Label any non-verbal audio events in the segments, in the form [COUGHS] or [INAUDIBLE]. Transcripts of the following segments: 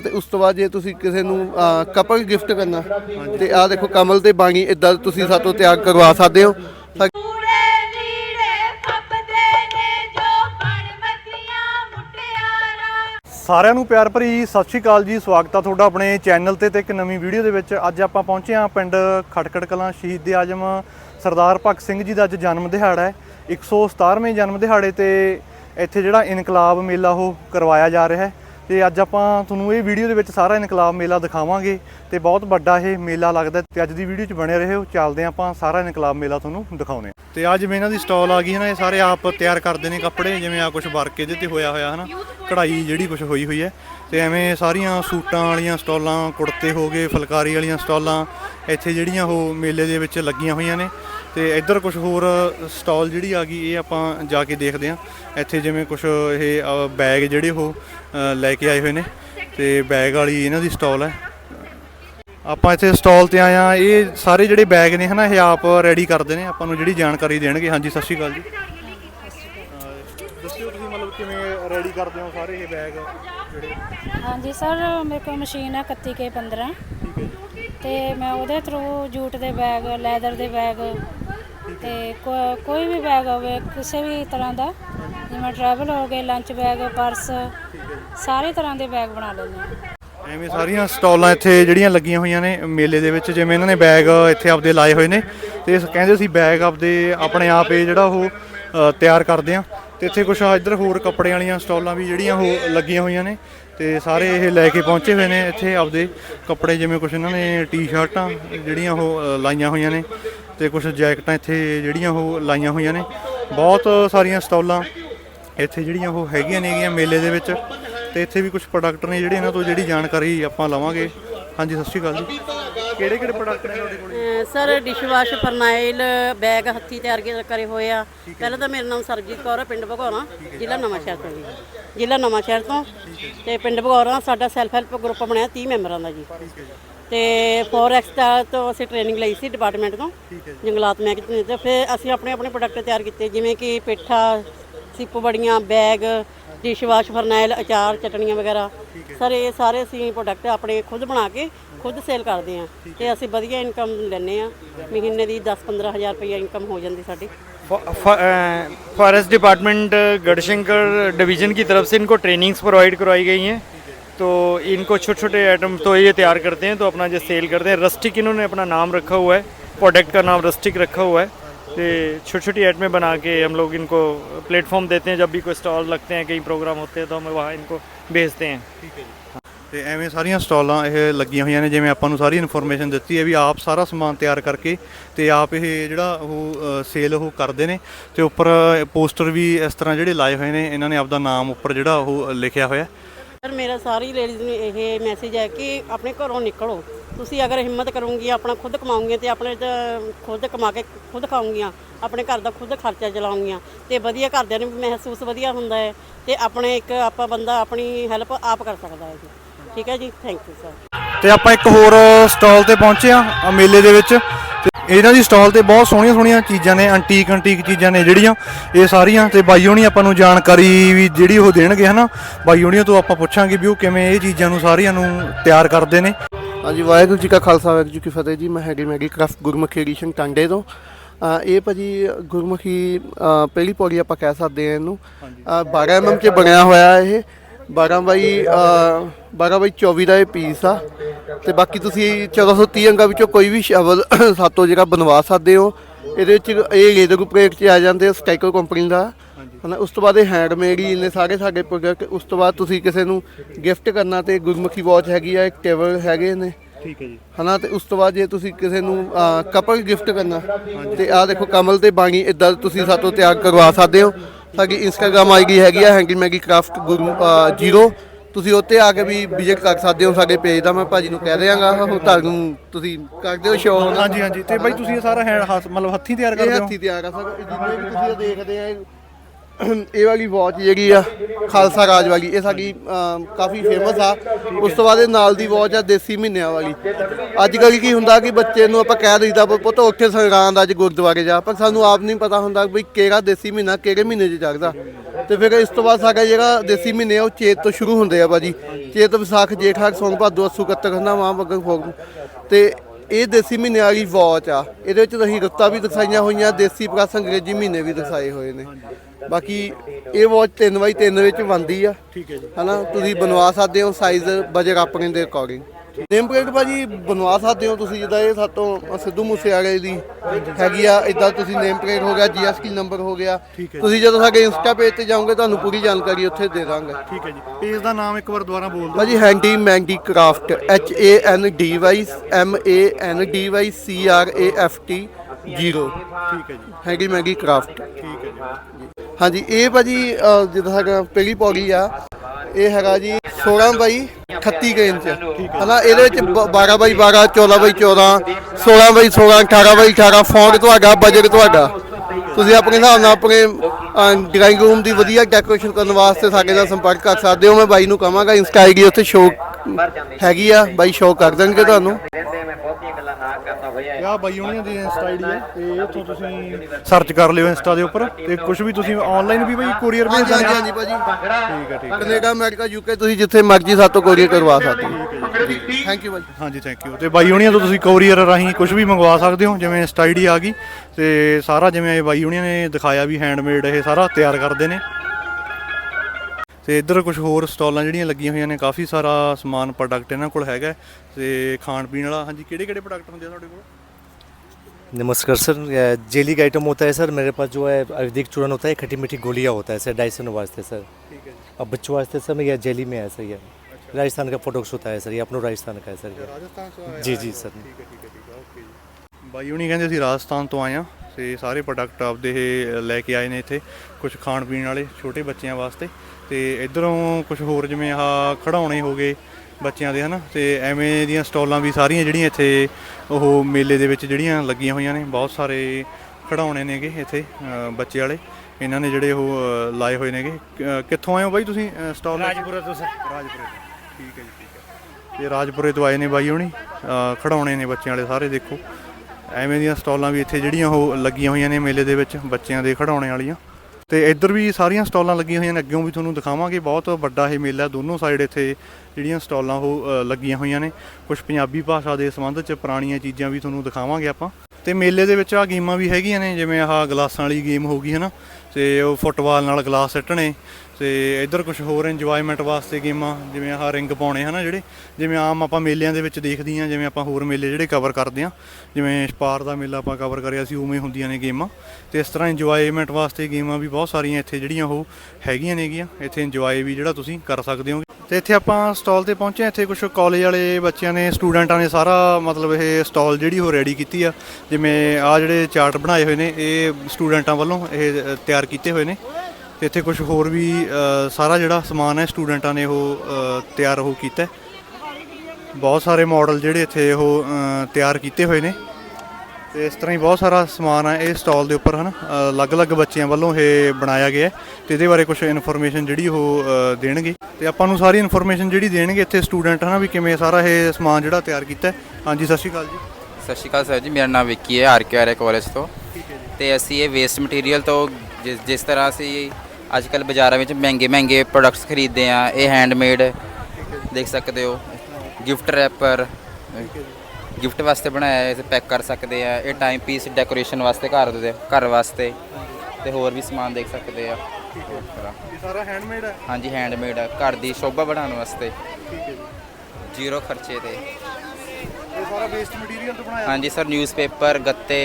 ਤੇ ਉਸ ਤੋਂ ਬਾਅਦ ਜੇ ਤੁਸੀਂ ਕਿਸੇ ਨੂੰ ਕਪਲ ਗਿਫਟ ਕਰਨਾ ਤੇ ਆਹ ਦੇਖੋ ਕਮਲ ਤੇ ਬਾਣੀ ਇਦਾਂ ਤੁਸੀਂ ਸਾਤੋਂ ਤਿਆਰ ਕਰਵਾ ਸਕਦੇ ਹੋ। ਸਾਰਿਆਂ ਨੂੰ ਪਿਆਰ ਭਰੀ ਸਤਿ ਸ਼੍ਰੀ ਅਕਾਲ ਜੀ ਸਵਾਗਤ ਆ ਤੁਹਾਡਾ ਆਪਣੇ ਚੈਨਲ ਤੇ ਤੇ ਇੱਕ ਨਵੀਂ ਵੀਡੀਓ ਦੇ ਵਿੱਚ। ਅੱਜ ਆਪਾਂ ਪਹੁੰਚੇ ਹਾਂ ਪਿੰਡ ਖਟਕੜ ਕਲਾਂ ਸ਼ਹੀਦ ਆਜਮ ਸਰਦਾਰ ਭਗਤ ਸਿੰਘ ਜੀ ਦਾ ਅੱਜ ਜਨਮ ਦਿਹਾੜਾ ਹੈ। 117ਵੇਂ ਜਨਮ ਦਿਹਾੜੇ ਤੇ ਇੱਥੇ ਜਿਹੜਾ ਇਨਕਲਾਬ ਮੇਲਾ ਉਹ ਕਰਵਾਇਆ ਜਾ ਰਿਹਾ ਹੈ। ਤੇ ਅੱਜ ਆਪਾਂ ਤੁਹਾਨੂੰ ਇਹ ਵੀਡੀਓ ਦੇ ਵਿੱਚ ਸਾਰਾ ਇਨਕਲਾਬ ਮੇਲਾ ਦਿਖਾਵਾਂਗੇ ਤੇ ਬਹੁਤ ਵੱਡਾ ਇਹ ਮੇਲਾ ਲੱਗਦਾ ਤੇ ਅੱਜ ਦੀ ਵੀਡੀਓ 'ਚ ਬਣੇ ਰਹੋ। ਚੱਲਦੇ ਹਾਂ ਆਪਾਂ ਸਾਰਾ ਇਨਕਲਾਬ ਮੇਲਾ ਤੁਹਾਨੂੰ ਦਿਖਾਉਨੇ ਆ ਤੇ ਆ ਜਿਵੇਂ ਇਹਨਾਂ ਦੀ ਸਟਾਲ ਆ ਗਈ ਹੈ ਨਾ, ਇਹ ਸਾਰੇ ਆਪ ਤਿਆਰ ਕਰਦੇ ਨੇ ਕੱਪੜੇ, ਜਿਵੇਂ ਆ ਕੁਝ ਵਰਕ ਇਹਦੇ ਤੇ ਹੋਇਆ ਹੋਇਆ ਹੈ ਨਾ ਕਢਾਈ ਜਿਹੜੀ ਕੁਝ ਹੋਈ ਹੋਈ ਹੈ। ਤੇ ਐਵੇਂ ਸਾਰੀਆਂ ਸੂਟਾਂ ਵਾਲੀਆਂ ਸਟਾਲਾਂ, ਕੁੜਤੇ ਹੋ ਗਏ, ਫੁਲਕਾਰੀ ਵਾਲੀਆਂ ਸਟਾਲਾਂ, ਇੱਥੇ ਜਿਹੜੀਆਂ ਉਹ ਮੇਲੇ ਦੇ ਵਿੱਚ ਲੱਗੀਆਂ ਹੋਈਆਂ ਨੇ। ਤੇ ਇੱਧਰ ਕੁਝ ਹੋਰ ਸਟਾਲ ਜਿਹੜੀ ਆ ਗਈ ਇਹ ਆਪਾਂ ਜਾ ਕੇ ਦੇਖਦੇ ਹਾਂ। ਇੱਥੇ ਜਿਵੇਂ ਕੁਝ ਇਹ ਬੈਗ ਜਿਹੜੇ ਉਹ ਲੈ ਕੇ ਆਏ ਹੋਏ ਨੇ। ਤੇ ਬੈਗ ਵਾਲੀ ਇਹਨਾਂ ਦੀ ਸਟਾਲ ਹੈ। ਆਪਾਂ ਇੱਥੇ ਸਟਾਲ ਤੇ ਆਏ ਆ ਇਹ ਸਾਰੇ ਜਿਹੜੇ ਬੈਗ ਨੇ ਹਨਾ ਇਹ ਆਪ ਰੈਡੀ ਕਰਦੇ ਨੇ। ਆਪਾਂ ਨੂੰ ਜਿਹੜੀ ਜਾਣਕਾਰੀ ਦੇਣਗੇ। ਹਾਂਜੀ ਸਤਿ ਸ਼੍ਰੀ ਅਕਾਲ ਜੀ। ਦੱਸਿਓ ਤੁਸੀਂ ਮਤਲਬ ਕਿਵੇਂ ਰੈਡੀ ਕਰਦੇ ਹੋ ਸਾਰੇ ਇਹ ਬੈਗ? ਜਿਹੜੇ ਹਾਂਜੀ ਸਰ ਮੇਰੇ ਕੋਲ ਮਸ਼ੀਨ ਹੈ 31K15 ਤੇ ਮੈਂ ਉਹਦੇ ਥਰੂ ਜੂਟ ਦੇ ਬੈਗ ਲੈਦਰ ਦੇ ਬੈਗ ਤੇ ਕੋਈ ਵੀ ਬੈਗ ਹੋਵੇ, ਕਿਸੇ ਵੀ ਤਰ੍ਹਾਂ ਦਾ, ਜਿਵੇਂ ਟਰੈਵਲ ਹੋ ਗਏ ਲੰਚ ਬੈਗ ਪਰਸ ਸਾਰੇ ਤਰ੍ਹਾਂ ਦੇ ਬੈਗ ਬਣਾ ਲੈਂਦੇ ਹਾਂ। ਐਵੇਂ ਸਾਰੀਆਂ ਸਟਾਲਾਂ ਇੱਥੇ ਜਿਹੜੀਆਂ ਲੱਗੀਆਂ ਹੋਈਆਂ ਨੇ ਮੇਲੇ ਦੇ ਵਿੱਚ, ਜਿਵੇਂ ਇਹਨਾਂ ਨੇ ਬੈਗ ਇੱਥੇ ਆਪਦੇ ਲਾਏ ਹੋਏ ਨੇ। ਤੇ ਕਹਿੰਦੇ ਸੀ ਬੈਗ ਆਪਦੇ ਆਪਣੇ ਆਪ ਇਹ ਜਿਹੜਾ ਉਹ ਤਿਆਰ ਕਰਦੇ ਆ ਤੇ ਇੱਥੇ ਕੁਝ ਇੱਧਰ ਹੋਰ ਕੱਪੜੇ ਵਾਲੀਆਂ ਸਟਾਲਾਂ ਵੀ ਜਿਹੜੀਆਂ ਉਹ ਲੱਗੀਆਂ ਹੋਈਆਂ ਨੇ ਤੇ ਸਾਰੇ ਇਹ ਲੈ ਕੇ ਪਹੁੰਚੇ ਹੋਏ ਨੇ ਇੱਥੇ ਆਪਦੇ ਕੱਪੜੇ ਜਿਵੇਂ ਕੁਝ ਇਹਨਾਂ ਨੇ ਟੀ-ਸ਼ਰਟਾਂ ਜਿਹੜੀਆਂ ਉਹ ਲਾਈਆਂ ਹੋਈਆਂ ਨੇ ਤੇ ਕੁਝ ਜੈਕਟਾਂ ਇੱਥੇ ਜਿਹੜੀਆਂ ਉਹ ਲਾਈਆਂ ਹੋਈਆਂ ਨੇ। ਬਹੁਤ ਸਾਰੀਆਂ ਸਟਾਲਾਂ ਇੱਥੇ ਜਿਹੜੀਆਂ ਉਹ ਹੈਗੀਆਂ ਨੇਗੀਆਂ ਮੇਲੇ ਦੇ ਵਿੱਚ ਤੇ ਇੱਥੇ ਵੀ ਕੁਝ ਪ੍ਰੋਡਕਟ ਨੇ ਜਿਹੜੇ ਇਹਨਾਂ ਤੋਂ ਜਿਹੜੀ ਜਾਣਕਾਰੀ ਆਪਾਂ ਲਵਾਂਗੇ। ਹਾਂਜੀ ਸਤਿ ਸ਼੍ਰੀ ਅਕਾਲ ਜੀ। ਕਿਹੜੇ ਕਿਹੜੇ ਪ੍ਰੋਡਕਟ ਨੇ ਤੁਹਾਡੇ ਕੋਲ ਸਰ ਡਿਸ਼ਵਾਸ਼ ਫਰਨਾਈਲ ਬੈਗ ਹੱਥੀ ਤਿਆਰ ਕਰੇ ਹੋਏ ਆ। ਪਹਿਲਾਂ ਤਾਂ ਮੇਰਾ ਨਾਮ ਸਰਜੀਤ ਕੌਰ ਹੈ ਪਿੰਡ ਭਗੌਰਾ ਜ਼ਿਲ੍ਹਾ ਨਵਾਂਸ਼ਹਿਰ ਤੋਂ ਜੀ। ਜ਼ਿਲ੍ਹਾ ਨਵਾਂਸ਼ਹਿਰ ਤੋਂ। ਤੇ ਪਿੰਡ ਭਗੌਰਾ ਸਾਡਾ ਸੈਲਫ ਹੈਲਪ ਗਰੁੱਪ ਬਣਿਆ 30 ਮੈਂਬਰਾਂ ਦਾ ਜੀ। ਤੇ ਫੋਰੈਕਸ ਦਾ ਤੋਂ ਅਸੀਂ ਟ੍ਰੇਨਿੰਗ ਲਈ ਸੀ ਡਿਪਾਰਟਮੈਂਟ ਤੋਂ। ਜੰਗਲਾਤ ਮਹਿਕਮੇ ਤੇ ਫਿਰ ਅਸੀਂ ਆਪਣੇ ਆਪਣੇ ਪ੍ਰੋਡਕਟ ਤਿਆਰ ਕੀਤੇ ਜਿਵੇਂ ਕਿ ਪੇਠਾ ਸਿਪ ਬੜੀਆਂ ਬੈਗ ਡਿਸ਼ਵਾਸ਼ ਫਰਨਾਈਲ ਅਚਾਰ ਚਟਣੀਆਂ ਵਗੈਰਾ ਸਰ ਇਹ ਸਾਰੇ ਅਸੀਂ ਪ੍ਰੋਡਕਟ ਆਪਣੇ ਖੁਦ ਬਣਾ ਕੇ ਖੁਦ ਸੇਲ ਕਰਦੇ ਹਾਂ ਤੇ ਅਸੀਂ ਵਧੀਆ ਇਨਕਮ ਲੈਂਦੇ ਆ ਮਹੀਨੇ ਦੀ 10-15000 ਰੁਪਏ ਇਨਕਮ ਹੋ ਜਾਂਦੀ ਸਾਡੀ फॉरेस्ट डिपार्टमेंट गढ़शंकर डिवीज़न की तरफ से इनको ट्रेनिंग्स प्रोवाइड करवाई गई हैं तो इनको छोटे छोटे आइटम तो ये तैयार करते हैं तो अपना जो सेल करते हैं रस्टिक इन्होंने अपना नाम रखा हुआ है प्रोडक्ट का नाम रस्टिक रखा हुआ है तो छोटी छोटी आइटमें बना के हम लोग इनको प्लेटफॉर्म देते हैं जब भी कोई स्टॉल लगते हैं कहीं प्रोग्राम होते हैं तो हम वहाँ इनको भेजते हैं ਤੇ ਐਵੇਂ ਸਾਰੀਆਂ ਸਟਾਲਾਂ ਇਹ ਲੱਗੀਆਂ ਹੋਈਆਂ ਨੇ ਜਿਵੇਂ ਆਪਾਂ ਨੂੰ ਸਾਰੀ ਇਨਫੋਰਮੇਸ਼ਨ ਦਿੱਤੀ ਹੈ ਵੀ ਆਪ ਸਾਰਾ ਸਮਾਨ ਤਿਆਰ ਕਰਕੇ ਤੇ ਆਪ ਇਹ ਜਿਹੜਾ ਉਹ ਸੇਲ ਉਹ ਕਰਦੇ ਨੇ ਤੇ ਉੱਪਰ ਪੋਸਟਰ ਵੀ ਇਸ ਤਰ੍ਹਾਂ ਜਿਹੜੇ ਲਾਏ ਹੋਏ ਨੇ ਇਹਨਾਂ ਨੇ ਆਪਦਾ ਨਾਮ ਉੱਪਰ ਜਿਹੜਾ ਉਹ ਲਿਖਿਆ ਹੋਇਆ ਸਰ ਮੇਰਾ ਸਾਰੀ ਲੇਡੀਜ਼ ਨੂੰ ਇਹ ਮੈਸੇਜ ਹੈ ਕਿ ਆਪਣੇ ਘਰੋਂ ਨਿਕਲੋ ਤੁਸੀਂ ਅਗਰ ਹਿੰਮਤ ਕਰੋਗੇ, ਆਪਣਾ ਖੁਦ ਕਮਾਉਂਗੇ ਤੇ ਆਪਣੇ ਤੇ ਖੁਦ ਕਮਾ ਕੇ ਖੁਦ ਖਾਉਂਗੀਆਂ ਆਪਣੇ ਘਰ ਦਾ ਖੁਦ ਖਰਚਾ ਚਲਾਉਂਗੀਆਂ ਤੇ ਵਧੀਆ ਘਰਦਿਆਂ ਨੂੰ ਵੀ ਮਹਿਸੂਸ ਵਧੀਆ ਹੁੰਦਾ ਹੈ ਤੇ ਆਪਣੇ ਇੱਕ ਆਪਾਂ ਬੰਦਾ ਆਪਣੀ ਹੈਲਪ ਆਪ ਕਰ ਸਕਦਾ ਹੈ ਜੀ। ਠੀਕ ਹੈ ਜੀ? ਥੈਂਕ ਯੂ ਸਰ ਤੇ ਆਪਾਂ ਇੱਕ ਹੋਰ ਸਟਾਲ ਤੇ ਪਹੁੰਚੇ ਆ ਮੇਲੇ ਦੇ ਵਿੱਚ। ਇਹਨਾਂ ਦੀ ਸਟਾਲ ਤੇ ਬਹੁਤ ਸੋਹਣੀਆਂ ਸੋਹਣੀਆਂ ਚੀਜ਼ਾਂ ਨੇ ਐਂਟੀਕ ਐਂਟੀਕ ਚੀਜ਼ਾਂ ਨੇ ਜਿਹੜੀਆਂ ਇਹ ਸਾਰੀਆਂ ਤੇ ਬਾਈ ਹੋਣੀ ਆਪਾਂ ਨੂੰ ਜਾਣਕਾਰੀ ਵੀ ਜਿਹੜੀ ਉਹ ਦੇਣਗੇ ਹਨਾ? ਬਾਈ ਹੋਣੀਆਂ ਤੋਂ ਆਪਾਂ ਪੁੱਛਾਂਗੇ ਵੀ ਉਹ ਕਿਵੇਂ ਇਹ ਚੀਜ਼ਾਂ ਨੂੰ ਸਾਰੀਆਂ ਨੂੰ ਤਿਆਰ ਕਰਦੇ ਨੇ। ਹਾਂਜੀ ਵਾਹਿਗੁਰੂ ਜੀ ਕਾ ਖਾਲਸਾ ਵਾਹਿਗੁਰੂ ਜੀ ਕੀ ਫਤਿਹ ਜੀ। ਮੈਂ ਹੈਗੀ ਮੈਗੀ ਕਰਾਫਟ ਗੁਰਮੁਖੀ ਐਡੀਸ਼ਨ ਟਾਂਡੇ ਤੋਂ। ਅ, ਇਹ ਭਾਜੀ ਗੁਰਮੁਖੀ ਪਹਿਲੀ ਪੌੜੀ ਆਪਾਂ ਕਹਿ ਸਕਦੇ ਹਾਂ ਇਹਨੂੰ। 12 mm ਚ ਬਣਿਆ ਹੋਇਆ ਇਹ। 12 ਬਾਈ ਅ, 12 ਬਾਈ 24 ਦਾ ਇਹ ਪੀਸ ਆ। ਤੇ ਬਾਕੀ ਤੁਸੀਂ 1430 ਅੰਗਾਂ ਵਿੱਚੋਂ ਕੋਈ ਵੀ ਸ਼ਬਦ [COUGHS] ਸਾਤੋਂ ਜਿਹੜਾ ਬਣਵਾ ਸਕਦੇ ਹੋ। ਇਹਦੇ ਵਿੱਚ ਇਹ ਲੇਜ਼ਰ ਉਪਰੇਟ 'ਚ ਆ ਜਾਂਦੇ ਸਟਾਈਕਰ ਕੰਪਨੀ ਦਾ। ਹਨਾ ਉਸ ਤੋਂ ਬਾਅਦ ਇਹ ਹੈਂਡਮੇਡ ਹੀ ਨੇ ਸਾਰੇ ਸਾਡੇ ਪ੍ਰੋਡਕਟ ਉਸ ਤੋਂ ਬਾਅਦ ਤੁਸੀਂ ਕਿਸੇ ਨੂੰ ਗਿਫਟ ਕਰਨਾ ਤੇ ਗੁਰਮੁਖੀ ਵਾਚ ਹੈਗੀ ਆ ਇੱਕ ਟੇਬਲ ਹੈਗੇ ਨੇ। ਠੀਕ ਹੈ ਜੀ। ਹਨਾ ਤੇ ਉਸ ਤੋਂ ਬਾਅਦ ਜੇ ਤੁਸੀਂ ਕਿਸੇ ਨੂੰ ਕਪਲ ਗਿਫਟ ਕਰਨਾ ਤੇ ਆਹ ਦੇਖੋ ਕਮਲ ਤੇ ਬਾਣੀ ਇਦਾਂ ਤੁਸੀਂ ਸਾਤੋਂ ਤਿਆਰ ਕਰਵਾ ਸਕਦੇ ਹੋ। ਸਾਡੀ ਇੰਸਟਾਗ੍ਰam ਆਈਡੀ ਹੈਗੀ ਆ ਹੈਂਗੀ ਮੈਗੀ ਕਰਾਫਟ ਗੁਰੂ ਜ਼ੀਰੋ ਤੁਸੀਂ ਉੱਤੇ ਆ ਕੇ ਵੀ ਵਿਜ਼ਿਟ ਕਰ ਸਕਦੇ ਹੋ ਸਾਡੇ ਪੇਜ ਦਾ ਮੈਂ ਭਾਜੀ ਨੂੰ ਕਹਿ ਦਿਆਂਗਾ ਉਹ ਤੁਹਾਨੂੰ ਤੁਸੀਂ ਕਰਦੇ ਹੋ ਸ਼ੋਅ ਹਾਂਜੀ ਹਾਂਜੀ। ਤੇ ਬਾਈ ਤੁਸੀਂ ਇਹ ਸਾਰਾ ਹੈਂਡ ਮਤਲਬ ਹੱਥੀਂ ਤਿਆਰ ਕਰਦੇ ਹੋ? ਹੱਥੀ ਤਿਆਰ ਆ ਸਰ। ਜਿੰਨੇ ਵੀ ਤੁਸੀਂ ਇਹ ਦੇਖਦੇ ਆ ਇਹ ਵਾਲੀ ਵਾਚ ਜਿਹੜੀ ਆ, ਖਾਲਸਾ ਰਾਜ ਵਾਲੀ, ਇਹ ਸਾਡੀ ਕਾਫੀ ਫੇਮਸ ਆ। ਉਸ ਤੋਂ ਬਾਅਦ ਇਹ ਨਾਲ ਦੀ ਵਾਚ ਆ, ਦੇਸੀ ਮਹੀਨਿਆਂ ਵਾਲੀ। ਅੱਜ ਕੱਲ੍ਹ ਕੀ ਹੁੰਦਾ ਕਿ ਬੱਚੇ ਨੂੰ ਆਪਾਂ ਕਹਿ ਦਈਦਾ ਵੀ ਪੁੱਤ ਉੱਥੇ ਸੰਗਰਾਂਦ ਅੱਜ ਗੁਰਦੁਆਰੇ ਜਾ। ਪਰ ਸਾਨੂੰ ਆਪ ਨਹੀਂ ਪਤਾ ਹੁੰਦਾ ਵੀ ਕਿਹੜਾ ਦੇਸੀ ਮਹੀਨਾ, ਕਿਹੜੇ ਮਹੀਨੇ 'ਚ ਚੜਦਾ ਤੇ ਫਿਰ ਇਸ ਤੋਂ ਬਾਅਦ ਸਾਡਾ ਜਿਹੜਾ ਦੇਸੀ ਮਹੀਨੇ ਆ, ਉਹ ਚੇਤ ਤੋਂ ਸ਼ੁਰੂ ਹੁੰਦੇ ਆ ਭਾਜੀ। ਚੇਤ ਵਿਸਾਖ, ਜੇਠ ਹਾੜ ਸੌਣ ਭਾਦੋ, ਅੱਸੂ, ਕੱਤਕ ਹਨਾ ਮਾਂ ਬਗਨ ਫੋਗ। ਤੇ ਇਹ ਦੇਸੀ ਮਹੀਨੇ ਵਾਲੀ ਵਾਚ ਆ। ਇਹਦੇ ਵਿੱਚ ਅਸੀਂ ਰੁੱਤਾਂ ਵੀ ਦਰਸਾਈਆਂ ਹੋਈਆਂ ਦੇਸੀ ਪਲੱਸ ਅੰਗਰੇਜ਼ੀ ਮਹੀਨੇ ਵੀ ਦਰਸਾਏ ਹੋਏ ਨੇ। ਬਾਕੀ ਇਹ ਵਾਚ 3x3 ਵਿੱਚ ਬਣਦੀ ਆ। ਠੀਕ ਹੈ ਜੀ। ਹਨਾ ਤੁਸੀਂ ਬਣਵਾ ਸਕਦੇ ਹੋ ਸਾਈਜ਼ ਬਜਟ ਆਪਣੇ ਦੇ ਅਕੋਰਡਿੰਗ ਨੇਮ ਪਲੇਟ ਭਾਜੀ ਬਣਵਾ ਸਕਦੇ ਹੋ ਤੁਸੀਂ ਜਿੱਦਾਂ ਇਹ ਸਾਤੋਂ ਸਿੱਧੂ ਮੂਸੇਵਾਲੇ ਦੀ ਹੈਗੀ ਆ ਇਦਾਂ ਤੁਸੀਂ ਨੇਮ ਪਲੇਟ ਹੋ ਗਿਆ ਜੀਐਸਟੀ ਨੰਬਰ ਹੋ ਗਿਆ। ਤੁਸੀਂ ਜਦੋਂ ਸਾਡੇ ਇੰਸਟਾ ਪੇਜ ਤੇ ਜਾਓਗੇ ਤੁਹਾਨੂੰ ਪੂਰੀ ਜਾਣਕਾਰੀ ਉੱਥੇ ਦੇ ਦਾਂਗੇ। ਠੀਕ ਹੈ ਜੀ। ਪੇਜ ਦਾ ਨਾਮ ਇੱਕ ਵਾਰ ਦੁਬਾਰਾ ਬੋਲ ਦਿਓ। ਭਾਜੀ handy mandy craft H A N D Y M A N D Y C R A F T 0 ਠੀਕ ਹੈ ਜੀ। ਹੈਂਡੀ ਮੈਂਡੀ ਕਰਾਫਟ ਠੀਕ ਹੈ ਜੀ। ਹਾਂਜੀ ਇਹ ਭਾਜੀ ਜਿੱਦਾਂ ਸਾਡਾ ਪਹਿਲੀ ਪੌੜੀ ਆ ਇਹ ਹੈਗਾ ਜੀ 16 ਬਾਈ 38 ਕੁ ਇੰਚ। ਹਨਾ ਇਹਦੇ ਵਿੱਚ ਬ- 12 ਬਾਈ 12 14 ਬਾਈ 14 16 ਬਾਈ 16 18 ਬਾਈ 18 ਫੌਂਟ ਤੁਹਾਡਾ ਬਜਟ ਤੁਹਾਡਾ। ਤੁਸੀਂ ਆਪਣੇ ਹਿਸਾਬ ਨਾਲ ਆਪਣੇ ਡਰਾਇੰਗ ਰੂਮ ਦੀ ਵਧੀਆ ਡੈਕੋਰੇਸ਼ਨ ਕਰਨ ਵਾਸਤੇ ਸਾਡੇ ਨਾਲ ਸੰਪਰਕ ਕਰ ਸਕਦੇ ਹੋ। ਮੈਂ ਬਾਈ ਨੂੰ ਕਹਾਂਗਾ ਇੰਸਟਾ ਆਈਡੀ ਉੱਥੇ ਸ਼ੋਅ ਹੈਗੀ ਆ ਬਾਈ ਸ਼ੋਅ ਕਰ ਦੇਣਗੇ ਤੁਹਾਨੂੰ। ਇਹ ਆ ਬਾਈ ਉਹਨਾਂ ਦੀ ਇੰਸਟਾ ਆਈਡੀ ਹੈ? ਤੇ ਇੱਥੋਂ ਤੁਸੀਂ ਸਰਚ ਕਰ ਲਿਓ ਇੰਸਟਾ ਦੇ ਉੱਪਰ ਤੇ ਕੁਝ ਵੀ ਤੁਸੀਂ ਆਨਲਾਈਨ ਵੀ ਬਾਈ ਕੋਰੀਅਰ ਭੇਜ ਹਾਂਜੀ ਹਾਂਜੀ ਭਾਜੀ। ਠੀਕ ਹੈ ਠੀਕ ਹੈ। ਕੈਨੇਡਾ ਅਮਰੀਕਾ ਯੂਕੇ ਤੁਸੀਂ ਜਿੱਥੇ ਮਰਜ਼ੀ ਸਾਤੋਂ ਕੋਰੀਅਰ ਕਰਵਾ ਸਕਦੇ ਹੋ। ਥੈਂਕ ਯੂ ਭਾਜੀ। ਹਾਂਜੀ ਥੈਂਕ ਯੂ ਤੇ ਬਾਈ ਹੁਣੀਆਂ ਤੋਂ ਤੁਸੀਂ ਕੋਰੀਅਰ ਰਾਹੀਂ ਕੁਝ ਵੀ ਮੰਗਵਾ ਸਕਦੇ ਹੋ ਜਿਵੇਂ ਇੰਸਟਾ ਆਈਡੀ ਆ ਗਈ ਤੇ ਸਾਰਾ ਜਿਵੇਂ ਇਹ ਬਾਈ ਹੁਣੀਆਂ ਨੇ ਦਿਖਾਇਆ ਵੀ ਹੈਂਡਮੇਡ ਇਹ ਸਾਰਾ ਤਿਆਰ ਕਰਦੇ ਨੇ। ਤੇ ਇੱਧਰ ਕੁਝ ਹੋਰ ਸਟਾਲਾਂ ਜਿਹੜੀਆਂ ਲੱਗੀਆਂ ਹੋਈਆਂ ਨੇ ਕਾਫੀ ਸਾਰਾ ਸਮਾਨ ਪ੍ਰੋਡਕਟ ਇਹਨਾਂ ਕੋਲ ਹੈਗਾ ਹੈ ਤੇ ਖਾਣ ਪੀਣ ਵਾਲਾ ਹਾਂਜੀ ਕਿਹੜੇ ਕਿਹੜੇ ਪ੍ਰੋਡਕਟ ਹੁੰਦੇ ਆ ਤੁਹਾਡੇ ਕੋਲ नमस्कार सर ये जेली का आइटम होता है सर मेरे पास जो है आयुर्वेदिक चूर्ण होता है खट्टी मीठी गोलियाँ होता है सर डाइसन वास्ते सर ਠੀਕ ਹੈ ਜੀ अब बच्चों वास्ते सर मैं ये जेली में है सर ये राजस्थान का प्रोडक्ट्स होता है सर ये अपनो राजस्थान का है सर ये ਰਾਜਸਥਾਨ ਤੋਂ ਆਇਆ जी जी सर ਠੀਕ ਹੈ ਠੀਕ ਹੈ ਠੀਕ ਹੈ ਓਕੇ ਜੀ ਬਾਈ ਹੁਣੀ ਕਹਿੰਦੇ ਅਸੀਂ ਰਾਜਸਥਾਨ ਤੋਂ ਆਏ ਆ ਤੇ ਸਾਰੇ ਪ੍ਰੋਡਕਟ ਆਪਦੇ ਇਹ ਲੈ ਕੇ ਆਏ ਨੇ ਇੱਥੇ ਕੁਝ ਖਾਣ ਪੀਣ ਵਾਲੇ ਛੋਟੇ ਬੱਚਿਆਂ ਵਾਸਤੇ ਤੇ ਇਧਰੋਂ ਕੁਝ ਹੋਰ ਜਿਵੇਂ ਆਹ ਖੜਾਉਣੇ ਹੋ ਗਏ ਬੱਚਿਆਂ ਦੇ ਹਨਾ? ਤੇ ਐਵੇਂ ਦੀਆਂ ਸਟਾਲਾਂ ਵੀ ਸਾਰੀਆਂ ਜਿਹੜੀਆਂ ਇੱਥੇ ਉਹ ਮੇਲੇ ਦੇ ਵਿੱਚ ਜਿਹੜੀਆਂ ਲੱਗੀਆਂ ਹੋਈਆਂ ਨੇ ਬਹੁਤ ਸਾਰੇ ਖੜਾਉਣੇ ਨੇਗੇ ਇੱਥੇ ਬੱਚੇ ਵਾਲੇ। ਇਹਨਾਂ ਨੇ ਜਿਹੜੇ ਉਹ ਲਾਏ ਹੋਏ ਨੇਗੇ। ਕਿੱਥੋਂ ਆਏ ਹੋ ਬਾਈ ਤੁਸੀਂ ਸਟਾਲ ਰਾਜਪੁਰਾ ਤੋਂ ਸਰ। ਰਾਜਪੁਰੇ ਤੋਂ। ਠੀਕ ਹੈ ਜੀ ਠੀਕ ਹੈ। ਤੇ ਰਾਜਪੁਰੇ ਤੋਂ ਆਏ ਨੇ ਬਾਈ ਹੁਣੀ ਖਿਡੌਣੇ ਨੇ ਬੱਚਿਆਂ ਵਾਲੇ ਸਾਰੇ ਦੇਖੋ। ਐਵੇਂ ਦੀਆਂ ਸਟਾਲਾਂ ਵੀ ਇੱਥੇ ਜਿਹੜੀਆਂ ਉਹ ਲੱਗੀਆਂ ਹੋਈਆਂ ਨੇ ਮੇਲੇ ਦੇ ਵਿੱਚ ਬੱਚਿਆਂ ਦੇ ਖਿਡੌਣੇ ਵਾਲੀਆਂ। ਤੇ ਇੱਧਰ ਵੀ ਸਾਰੀਆਂ ਸਟਾਲਾਂ ਲੱਗੀਆਂ ਹੋਈਆਂ ਨੇ, ਅੱਗਿਓਂ ਵੀ ਤੁਹਾਨੂੰ ਦਿਖਾਵਾਂਗੇ, ਬਹੁਤ ਵੱਡਾ ਇਹ ਮੇਲਾ, ਦੋਨੋਂ ਸਾਈਡ ਇੱਥੇ ਜਿਹੜੀਆਂ ਸਟਾਲਾਂ ਉਹ ਲੱਗੀਆਂ ਹੋਈਆਂ ਨੇ। ਕੁਝ ਪੰਜਾਬੀ ਭਾਸ਼ਾ ਦੇ ਸੰਬੰਧ 'ਚ ਪੁਰਾਣੀਆਂ ਚੀਜ਼ਾਂ ਵੀ ਤੁਹਾਨੂੰ ਦਿਖਾਵਾਂਗੇ ਆਪਾਂ। ਤੇ ਮੇਲੇ ਦੇ ਵਿੱਚ ਆ ਗੇਮਾਂ ਵੀ ਹੈਗੀਆਂ ਨੇ, ਜਿਵੇਂ ਆਹ ਗਲਾਸਾਂ ਵਾਲੀ ਗੇਮ ਹੋ ਗਈ ਹੈ ਨਾ ਤੇ ਉਹ ਫੁੱਟਬਾਲ ਨਾਲ ਗਲਾਸ ਸਿੱਟਣੇ ਤੇ ਇੱਧਰ ਕੁਝ ਹੋਰ ਇੰਜੋਇਮੈਂਟ ਵਾਸਤੇ ਗੇਮਾਂ, ਜਿਵੇਂ ਆਹ ਰਿੰਗ ਪਾਉਣੇ ਹਨਾ ਜਿਹੜੇ, ਜਿਵੇਂ ਆਮ ਆਪਾਂ ਮੇਲਿਆਂ ਦੇ ਵਿੱਚ ਦੇਖਦੇ ਹਾਂ, ਜਿਵੇਂ ਆਪਾਂ ਹੋਰ ਮੇਲੇ ਜਿਹੜੇ ਕਵਰ ਕਰਦੇ ਹਾਂ, ਜਿਵੇਂ ਸਪਾਰ ਦਾ ਮੇਲਾ ਆਪਾਂ ਕਵਰ ਕਰਿਆ ਸੀ, ਉਵੇਂ ਹੁੰਦੀਆਂ ਨੇ ਗੇਮਾਂ। ਤੇ ਇਸ ਤਰ੍ਹਾਂ ਇੰਜੋਇਮੈਂਟ ਵਾਸਤੇ ਗੇਮਾਂ ਵੀ ਬਹੁਤ ਸਾਰੀਆਂ ਇੱਥੇ ਜਿਹੜੀਆਂ ਉਹ ਹੈਗੀਆਂ ਨੇਗੀਆਂ, ਇੱਥੇ ਇੰਜੋਏ ਵੀ ਜਿਹੜਾ ਤੁਸੀਂ ਕਰ ਸਕਦੇ ਹੋ ਤੇ ਇੱਥੇ ਆਪਾਂ ਸਟਾਲ ਤੇ ਪਹੁੰਚੇ ਇੱਥੇ ਕੁਝ ਕਾਲਜ ਵਾਲੇ ਬੱਚਿਆਂ ਨੇ ਸਟੂਡੈਂਟਾਂ ਨੇ ਸਾਰਾ ਮਤਲਬ ਇਹ ਸਟਾਲ ਜਿਹੜੀ ਉਹ ਰੈਡੀ ਕੀਤੀ ਆ। ਜਿਵੇਂ ਆ ਜਿਹੜੇ ਚਾਰਟ ਬਣਾਏ ਹੋਏ ਨੇ, ਇਹ ਸਟੂਡੈਂਟਾਂ ਵੱਲੋਂ ਇਹ ਤਿਆਰ ਕੀਤੇ ਹੋਏ ਨੇ। ਤੇ ਇੱਥੇ ਕੁਝ ਹੋਰ ਵੀ ਸਾਰਾ ਜਿਹੜਾ ਸਮਾਨ ਹੈ ਸਟੂਡੈਂਟਾਂ ਨੇ ਉਹ ਤਿਆਰ ਉਹ ਕੀਤਾ। ਬਹੁਤ ਸਾਰੇ ਮਾਡਲ ਜਿਹੜੇ ਇੱਥੇ ਉਹ ਤਿਆਰ ਕੀਤੇ ਹੋਏ ਨੇ। ਤੇ ਇਸ ਤਰ੍ਹਾਂ ਹੀ ਬਹੁਤ ਸਾਰਾ ਸਮਾਨ ਹੈ ਇਹ ਸਟਾਲ ਦੇ ਉੱਪਰ ਹਨ? ਅਲੱਗ-ਅਲੱਗ ਬੱਚਿਆਂ ਵੱਲੋਂ ਇਹ ਬਣਾਇਆ ਗਿਆ ਤੇ ਇਹਦੇ ਬਾਰੇ ਕੁਝ ਇਨਫੋਰਮੇਸ਼ਨ ਜਿਹੜੀ ਉਹ ਦੇਣਗੇ। ਤੇ ਆਪਾਂ ਨੂੰ ਸਾਰੀ ਇਨਫੋਰਮੇਸ਼ਨ ਜਿਹੜੀ ਦੇਣਗੇ ਇੱਥੇ ਸਟੂਡੈਂਟ ਹਨਾ ਵੀ ਕਿਵੇਂ ਸਾਰਾ ਇਹ ਸਮਾਨ ਜਿਹੜਾ ਤਿਆਰ ਕੀਤਾ ਹੈ। ਹਾਂਜੀ ਸਤਿ ਸ਼੍ਰੀ ਅਕਾਲ ਜੀ। ਸਤਿ ਸ਼੍ਰੀ ਅਕਾਲ ਸਰ ਜੀ। ਮੇਰਾ ਨਾਮ ਵਿੱਕੀ ਹੈ ਆਰਕੇਆਰਏ ਕਾਲਜ ਤੋਂ। ਤੇ ਅਸੀਂ ਇਹ ਵੇਸਟ ਮਟੀਰੀਅਲ ਤੋਂ ਜਿਸ ਜਿਸ ਤਰ੍ਹਾਂ ਅਸੀਂ ਅੱਜ ਕੱਲ ਬਾਜ਼ਾਰਾਂ ਵਿੱਚ ਮਹਿੰਗੇ ਮਹਿੰਗੇ ਪ੍ਰੋਡਕਟਸ ਖਰੀਦਦੇ ਆ। ਇਹ ਹੈਂਡਮੇਡ ਦੇਖ ਸਕਦੇ ਹੋ। ਗਿਫਟ ਰੈਪਰ ਗਿਫਟ ਵਾਸਤੇ ਬਣਾਇਆ ਹੈ ਇਸੇ ਪੈਕ ਕਰ ਸਕਦੇ ਆ। ਇਹ ਟਾਈਮ ਪੀਸ ਡੈਕੋਰੇਸ਼ਨ ਵਾਸਤੇ ਘਰ ਦੇ ਘਰ ਵਾਸਤੇ। ਤੇ ਹੋਰ ਵੀ ਸਮਾਨ ਦੇਖ ਸਕਦੇ ਆ। ਇਹ ਸਾਰਾ ਹੈਂਡਮੇਡ ਹੈ ਹਾਂਜੀ ਹੈਂਡਮੇਡ ਆ। ਘਰ ਦੀ ਸ਼ੋਭਾ ਬਣਾਉਣ ਵਾਸਤੇ। ਜ਼ੀਰੋ ਖਰਚੇ ਤੇ। ਇਹ ਸਾਰਾ ਵੇਸਟ ਮਟੀਰੀਅਲ ਤੋਂ ਬਣਾਇਆ? ਹਾਂਜੀ ਸਰ ਨਿਊਜ਼ਪੇਪਰ ਗੱਤੇ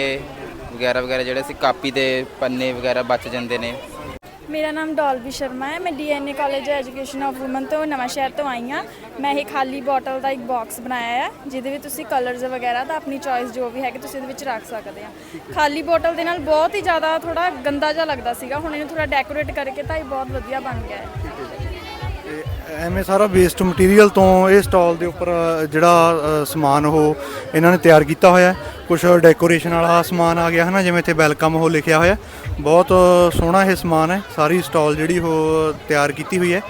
ਵਗੈਰਾ ਵਗੈਰਾ ਜਿਹੜੇ ਸੀ ਕਾਪੀ ਦੇ ਪੰਨੇ ਵਗੈਰਾ ਬਚ ਜਾਂਦੇ ਨੇ। ਮੇਰਾ ਨਾਮ ਡੋਲਵੀ ਸ਼ਰਮਾ ਹੈ। ਮੈਂ DNA college education of women ਤੋਂ ਨਵਾਂ ਸ਼ਹਿਰ ਤੋਂ ਆਈ ਹਾਂ। ਮੈਂ ਇਹ ਖਾਲੀ ਬੋਟਲ ਦਾ ਇੱਕ ਬਾਕਸ ਬਣਾਇਆ ਹੈ, ਜਿਹਦੇ ਵਿੱਚ ਤੁਸੀਂ ਕਲਰਸ ਵਗੈਰਾ ਤਾਂ ਆਪਣੀ ਚੋਇਸ ਜੋ ਵੀ ਹੈ ਕਿ ਤੁਸੀਂ ਇਹਦੇ ਵਿੱਚ ਰੱਖ ਸਕਦੇ ਆ ਖਾਲੀ ਬੋਟਲ ਦੇ ਨਾਲ ਬਹੁਤ ਹੀ ਜ਼ਿਆਦਾ ਥੋੜਾ ਗੰਦਾ ਜਿਹਾ ਲੱਗਦਾ ਸੀਗਾ। ਹੁਣ ਇਹਨੂੰ ਥੋੜਾ ਡੈਕੋਰੇਟ ਕਰਕੇ ਤਾਂ ਇਹ ਬਹੁਤ ਵਧੀਆ ਬਣ ਗਿਆ ਹੈ। ਐਵੇਂ ਸਾਰਾ ਵੇਸਟ ਮਟੀਰੀਅਲ ਤੋਂ ਇਹ ਸਟਾਲ ਦੇ ਉੱਪਰ ਜਿਹੜਾ ਸਮਾਨ ਉਹ ਇਹਨਾਂ ਨੇ ਤਿਆਰ ਕੀਤਾ ਹੋਇਆ ਕੁਝ ਡੈਕੋਰੇਸ਼ਨ ਵਾਲਾ ਸਮਾਨ ਆ ਗਿਆ ਹੈ ਨਾ ਜਿਵੇਂ ਇੱਥੇ ਵੈਲਕਮ ਉਹ ਲਿਖਿਆ ਹੋਇਆ। ਬਹੁਤ ਸੋਹਣਾ ਇਹ ਸਮਾਨ ਹੈ, ਸਾਰੀ ਸਟਾਲ ਜਿਹੜੀ ਉਹ ਤਿਆਰ ਕੀਤੀ ਹੋਈ ਹੈ।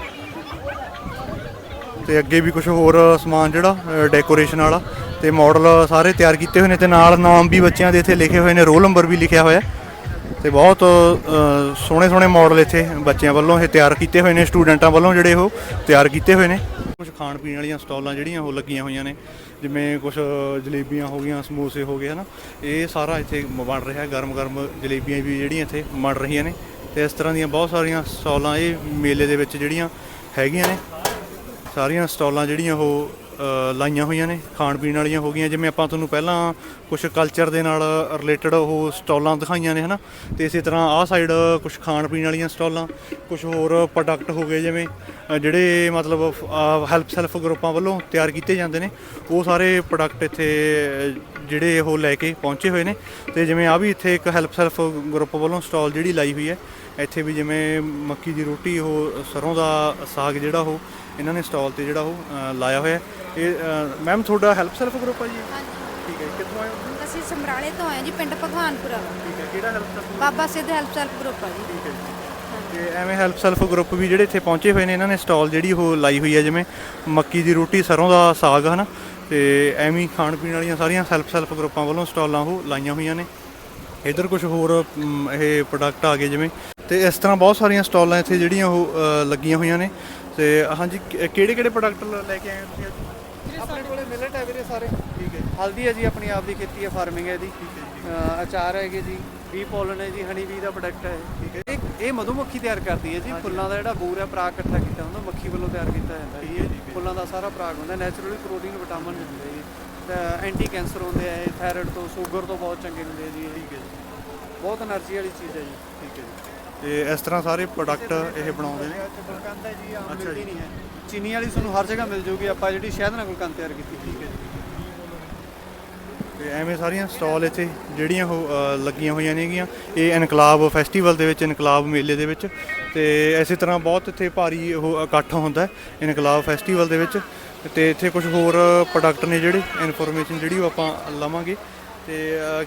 ਤੇ ਅੱਗੇ ਵੀ ਕੁਝ ਹੋਰ ਸਮਾਨ ਜਿਹੜਾ ਡੈਕੋਰੇਸ਼ਨ ਵਾਲਾ। ਤੇ ਮਾਡਲ ਸਾਰੇ ਤਿਆਰ ਕੀਤੇ ਹੋਏ ਨੇ ਤੇ ਨਾਲ ਨਾਮ ਵੀ ਬੱਚਿਆਂ ਦੇ ਇੱਥੇ ਲਿਖੇ ਹੋਏ ਨੇ ਰੋਲ ਨੰਬਰ ਵੀ ਲਿਖਿਆ ਹੋਇਆ। ਤੇ ਬਹੁਤ ਸੋਹਣੇ ਸੋਹਣੇ ਮਾਡਲ ਇੱਥੇ ਬੱਚਿਆਂ ਵੱਲੋਂ ਇਹ ਤਿਆਰ ਕੀਤੇ ਹੋਏ ਨੇ ਸਟੂਡੈਂਟਾਂ ਵੱਲੋਂ ਜਿਹੜੇ ਉਹ ਤਿਆਰ ਕੀਤੇ ਹੋਏ ਨੇ। ਕੁਝ ਖਾਣ ਪੀਣ ਵਾਲੀਆਂ ਸਟਾਲਾਂ ਜਿਹੜੀਆਂ ਉਹ ਲੱਗੀਆਂ ਹੋਈਆਂ ਨੇ। ਜਿਵੇਂ ਕੁਝ ਜਲੇਬੀਆਂ ਹੋ ਗਈਆਂ, ਸਮੋਸੇ ਹੋ ਗਏ, ਹਨਾ, ਇਹ ਸਾਰਾ ਇੱਥੇ ਬਣ ਰਿਹਾ ਗਰਮ ਗਰਮ ਜਲੇਬੀਆਂ ਵੀ ਜਿਹੜੀਆਂ ਇੱਥੇ ਬਣ ਰਹੀਆਂ ਨੇ ਤੇ ਇਸ ਤਰ੍ਹਾਂ ਦੀਆਂ ਬਹੁਤ ਸਾਰੀਆਂ ਸਟਾਲਾਂ ਇਹ ਮੇਲੇ ਦੇ ਵਿੱਚ ਜਿਹੜੀਆਂ ਹੈਗੀਆਂ ਨੇ, ਸਾਰੀਆਂ ਸਟਾਲਾਂ ਜਿਹੜੀਆਂ ਉਹ ਲਾਈਆਂ ਹੋਈਆਂ ਨੇ, ਖਾਣ ਪੀਣ ਵਾਲੀਆਂ ਹੋ ਗਈਆਂ। ਜਿਵੇਂ ਆਪਾਂ ਤੁਹਾਨੂੰ ਪਹਿਲਾਂ ਕੁਝ ਕਲਚਰ ਦੇ ਨਾਲ ਰਿਲੇਟਡ ਉਹ ਸਟਾਲਾਂ ਦਿਖਾਈਆਂ ਨੇ, ਹਨਾ? ਤੇ ਇਸੇ ਤਰ੍ਹਾਂ ਆਹ ਸਾਈਡ ਕੁਝ ਖਾਣ ਪੀਣ ਵਾਲੀਆਂ ਸਟਾਲਾਂ ਕੁਝ ਹੋਰ ਪ੍ਰੋਡਕਟ ਹੋ ਗਏ, ਜਿਵੇਂ ਜਿਹੜੇ ਮਤਲਬ ਹੈਲਪ ਸੈਲਫ ਗਰੁੱਪਾਂ ਵੱਲੋਂ ਤਿਆਰ ਕੀਤੇ ਜਾਂਦੇ ਨੇ, ਉਹ ਸਾਰੇ ਪ੍ਰੋਡਕਟ ਇੱਥੇ ਜਿਹੜੇ ਉਹ ਲੈ ਕੇ ਪਹੁੰਚੇ ਹੋਏ ਨੇ। ਤੇ ਜਿਵੇਂ ਆ ਵੀ ਇੱਥੇ ਇੱਕ ਹੈਲਪ ਸੈਲਫ ਗਰੁੱਪ ਵੱਲੋਂ ਸਟਾਲ ਜਿਹੜੀ ਲਾਈ ਹੋਈ ਹੈ, ਇੱਥੇ ਵੀ ਜਿਵੇਂ ਮੱਕੀ ਦੀ ਰੋਟੀ, ਉਹ ਸਰੋਂ ਦਾ ਸਾਗ ਜਿਹੜਾ ਉਹ ਇਹਨਾਂ ਨੇ ਸਟਾਲ ਤੇ ਜਿਹੜਾ ਉਹ ਲਾਇਆ ਹੋਇਆ। ਇਹ ਮੈਮ ਤੁਹਾਡਾ ਹੈਲਪ ਸੈਲਫ ਗਰੁੱਪ ਹੈ ਜੀ? ਠੀਕ ਹੈ ਕਿੱਥੋਂ ਆਏ ਹੋ? ਅਸੀਂ ਸਮਰਾਲੇ ਤੋਂ ਆਏ ਜੀ ਪਿੰਡ ਭਗਵਾਨਪੁਰਾ ਠੀਕ ਹੈ ਕਿਹੜਾ ਹੈਲਪ ਸੈਲਫ ਬਾਬਾ ਸਿੱਧ ਹੈਲਪ ਸੈਲਫ ਗਰੁੱਪ ਆ ਜੀ। ਠੀਕ ਹੈ ਤੇ ਐਵੇਂ ਹੈਲਪ ਸੈਲਫ ਗਰੁੱਪ ਵੀ ਜਿਹੜੇ ਇੱਥੇ ਪਹੁੰਚੇ ਹੋਏ ਨੇ ਇਹਨਾਂ ਨੇ ਸਟਾਲ ਜਿਹੜੀ ਉਹ ਲਾਈ ਹੋਈ ਹੈ ਜਿਵੇਂ ਮੱਕੀ ਦੀ ਰੋਟੀ ਸਰੋਂ ਦਾ ਸਾਗ ਹਨਾ? ਤੇ ਐਵੇਂ ਖਾਣ ਪੀਣ ਵਾਲੀਆਂ ਸਾਰੀਆਂ ਹੈਲਪ ਸੈਲਫ ਗਰੁੱਪਾਂ ਵੱਲੋਂ ਸਟਾਲਾਂ ਉਹ ਲਾਈਆਂ ਹੋਈਆਂ ਨੇ। ਇਧਰ ਕੁਝ ਹੋਰ ਇਹ ਪ੍ਰੋਡਕਟ ਆ ਗਏ ਜਿਵੇਂ ਤੇ ਇਸ ਤਰ੍ਹਾਂ ਬਹੁਤ ਸਾਰੀਆਂ ਸਟਾਲਾਂ ਇੱਥੇ ਜਿਹੜੀਆਂ ਉਹ ਲੱਗੀਆਂ ਹੋਈਆਂ ਨੇ। ਤੇ ਹਾਂਜੀ ਕਿਹੜੇ ਕਿਹੜੇ ਪ੍ਰੋਡਕਟ ਲੈ ਕੇ ਆਏ ਤੁਸੀਂ ਅੱਜ ਆਪਣੇ ਕੋਲੇ ਮਿਲਟ ਹੈ ਵੀਰੇ ਸਾਰੇ ਠੀਕ ਹੈ ਹਲਦੀ ਹੈ ਜੀ ਆਪਣੀ ਆਪ ਦੀ ਖੇਤੀ ਹੈ ਫਾਰਮਿੰਗ ਹੈ ਇਹਦੀ ਅਹ ਅਚਾਰ ਹੈਗੇ ਜੀ ਬੀ ਪੋਲਨ ਹੈ ਜੀ ਹਨੀ ਬੀ ਦਾ ਪ੍ਰੋਡਕਟ ਹੈ ਠੀਕ ਹੈ ਇਹ ਇਹ ਮਧੂਮੱਖੀ ਤਿਆਰ ਕਰਦੀ ਹੈ ਜੀ ਫੁੱਲਾਂ ਦਾ ਜਿਹੜਾ ਬੂਰ ਹੈ ਪਰਾਗ ਇਕੱਠਾ ਕੀਤਾ ਹੁੰਦਾ ਮੱਖੀ ਵੱਲੋਂ ਤਿਆਰ ਕੀਤਾ ਜਾਂਦਾ ਜੀ। ਠੀਕ ਹੈ ਜੀ ਫੁੱਲਾਂ ਦਾ ਸਾਰਾ ਪ੍ਰਾਗ ਹੁੰਦਾ ਨੈਚੁਰਲੀ ਪ੍ਰੋਟੀਨ ਵਿਟਾਮਿਨ ਹੁੰਦੇ ਜੀ ਐਂਟੀ ਕੈਂਸਰ ਹੁੰਦੇ ਆ ਇਹ ਥਾਇਰਾਇਡ ਤੋਂ ਸ਼ੂਗਰ ਤੋਂ ਬਹੁਤ ਚੰਗੇ ਹੁੰਦੇ ਆ ਜੀ ਇਹ। ਠੀਕ ਹੈ ਜੀ। ਬਹੁਤ એનર્ਜੀ ਵਾਲੀ ਚੀਜ਼ ਹੈ ਜੀ ਤੇ ਇਸ ਤਰ੍ਹਾਂ ਸਾਰੇ ਪ੍ਰੋਡਕਟ ਇਹ ਬਣਾਉਂਦੇ ਨੇ। ਗੁਲਕੰਦ ਹੈ ਜੀ ਆਮ ਮਿਲਦੀ ਨਹੀਂ ਹੈ। ਚੀਨੀ ਵਾਲੀ ਤੁਹਾਨੂੰ ਹਰ ਜਗ੍ਹਾ ਮਿਲ ਜੂਗੀ ਆਪਾਂ ਜਿਹੜੀ ਸ਼ਹਿਦ ਨਾਲ ਗੁਲਕੰਦ ਤਿਆਰ ਕੀਤੀ ਠੀਕ ਹੈ ਤੇ ਐਵੇਂ ਸਾਰੀਆਂ ਸਟਾਲ ਇੱਥੇ ਜਿਹੜੀਆਂ ਉਹ ਅ, ਲੱਗੀਆਂ ਹੋਈਆਂ ਨੇਗੀਆਂ। ਇਹ ਇਨਕਲਾਬ ਫੈਸਟੀਵਲ ਦੇ ਵਿੱਚ ਇਨਕਲਾਬ ਮੇਲੇ ਦੇ ਵਿੱਚ। ਤੇ ਇਸੇ ਤਰ੍ਹਾਂ ਬਹੁਤ ਇੱਥੇ ਭਾਰੀ ਉਹ ਇਕੱਠ ਹੁੰਦਾ ਹੈ ਇਨਕਲਾਬ ਫੈਸਟੀਵਲ ਦੇ ਵਿੱਚ। ਤੇ ਇੱਥੇ ਕੁਝ ਹੋਰ ਪ੍ਰੋਡਕਟ ਨੇ ਜਿਹੜੇ ਇਨਫੋਰਮੇਸ਼ਨ ਜਿਹੜੀ ਉਹ ਆਪਾਂ ਲਵਾਂਗੇ। ਤੇ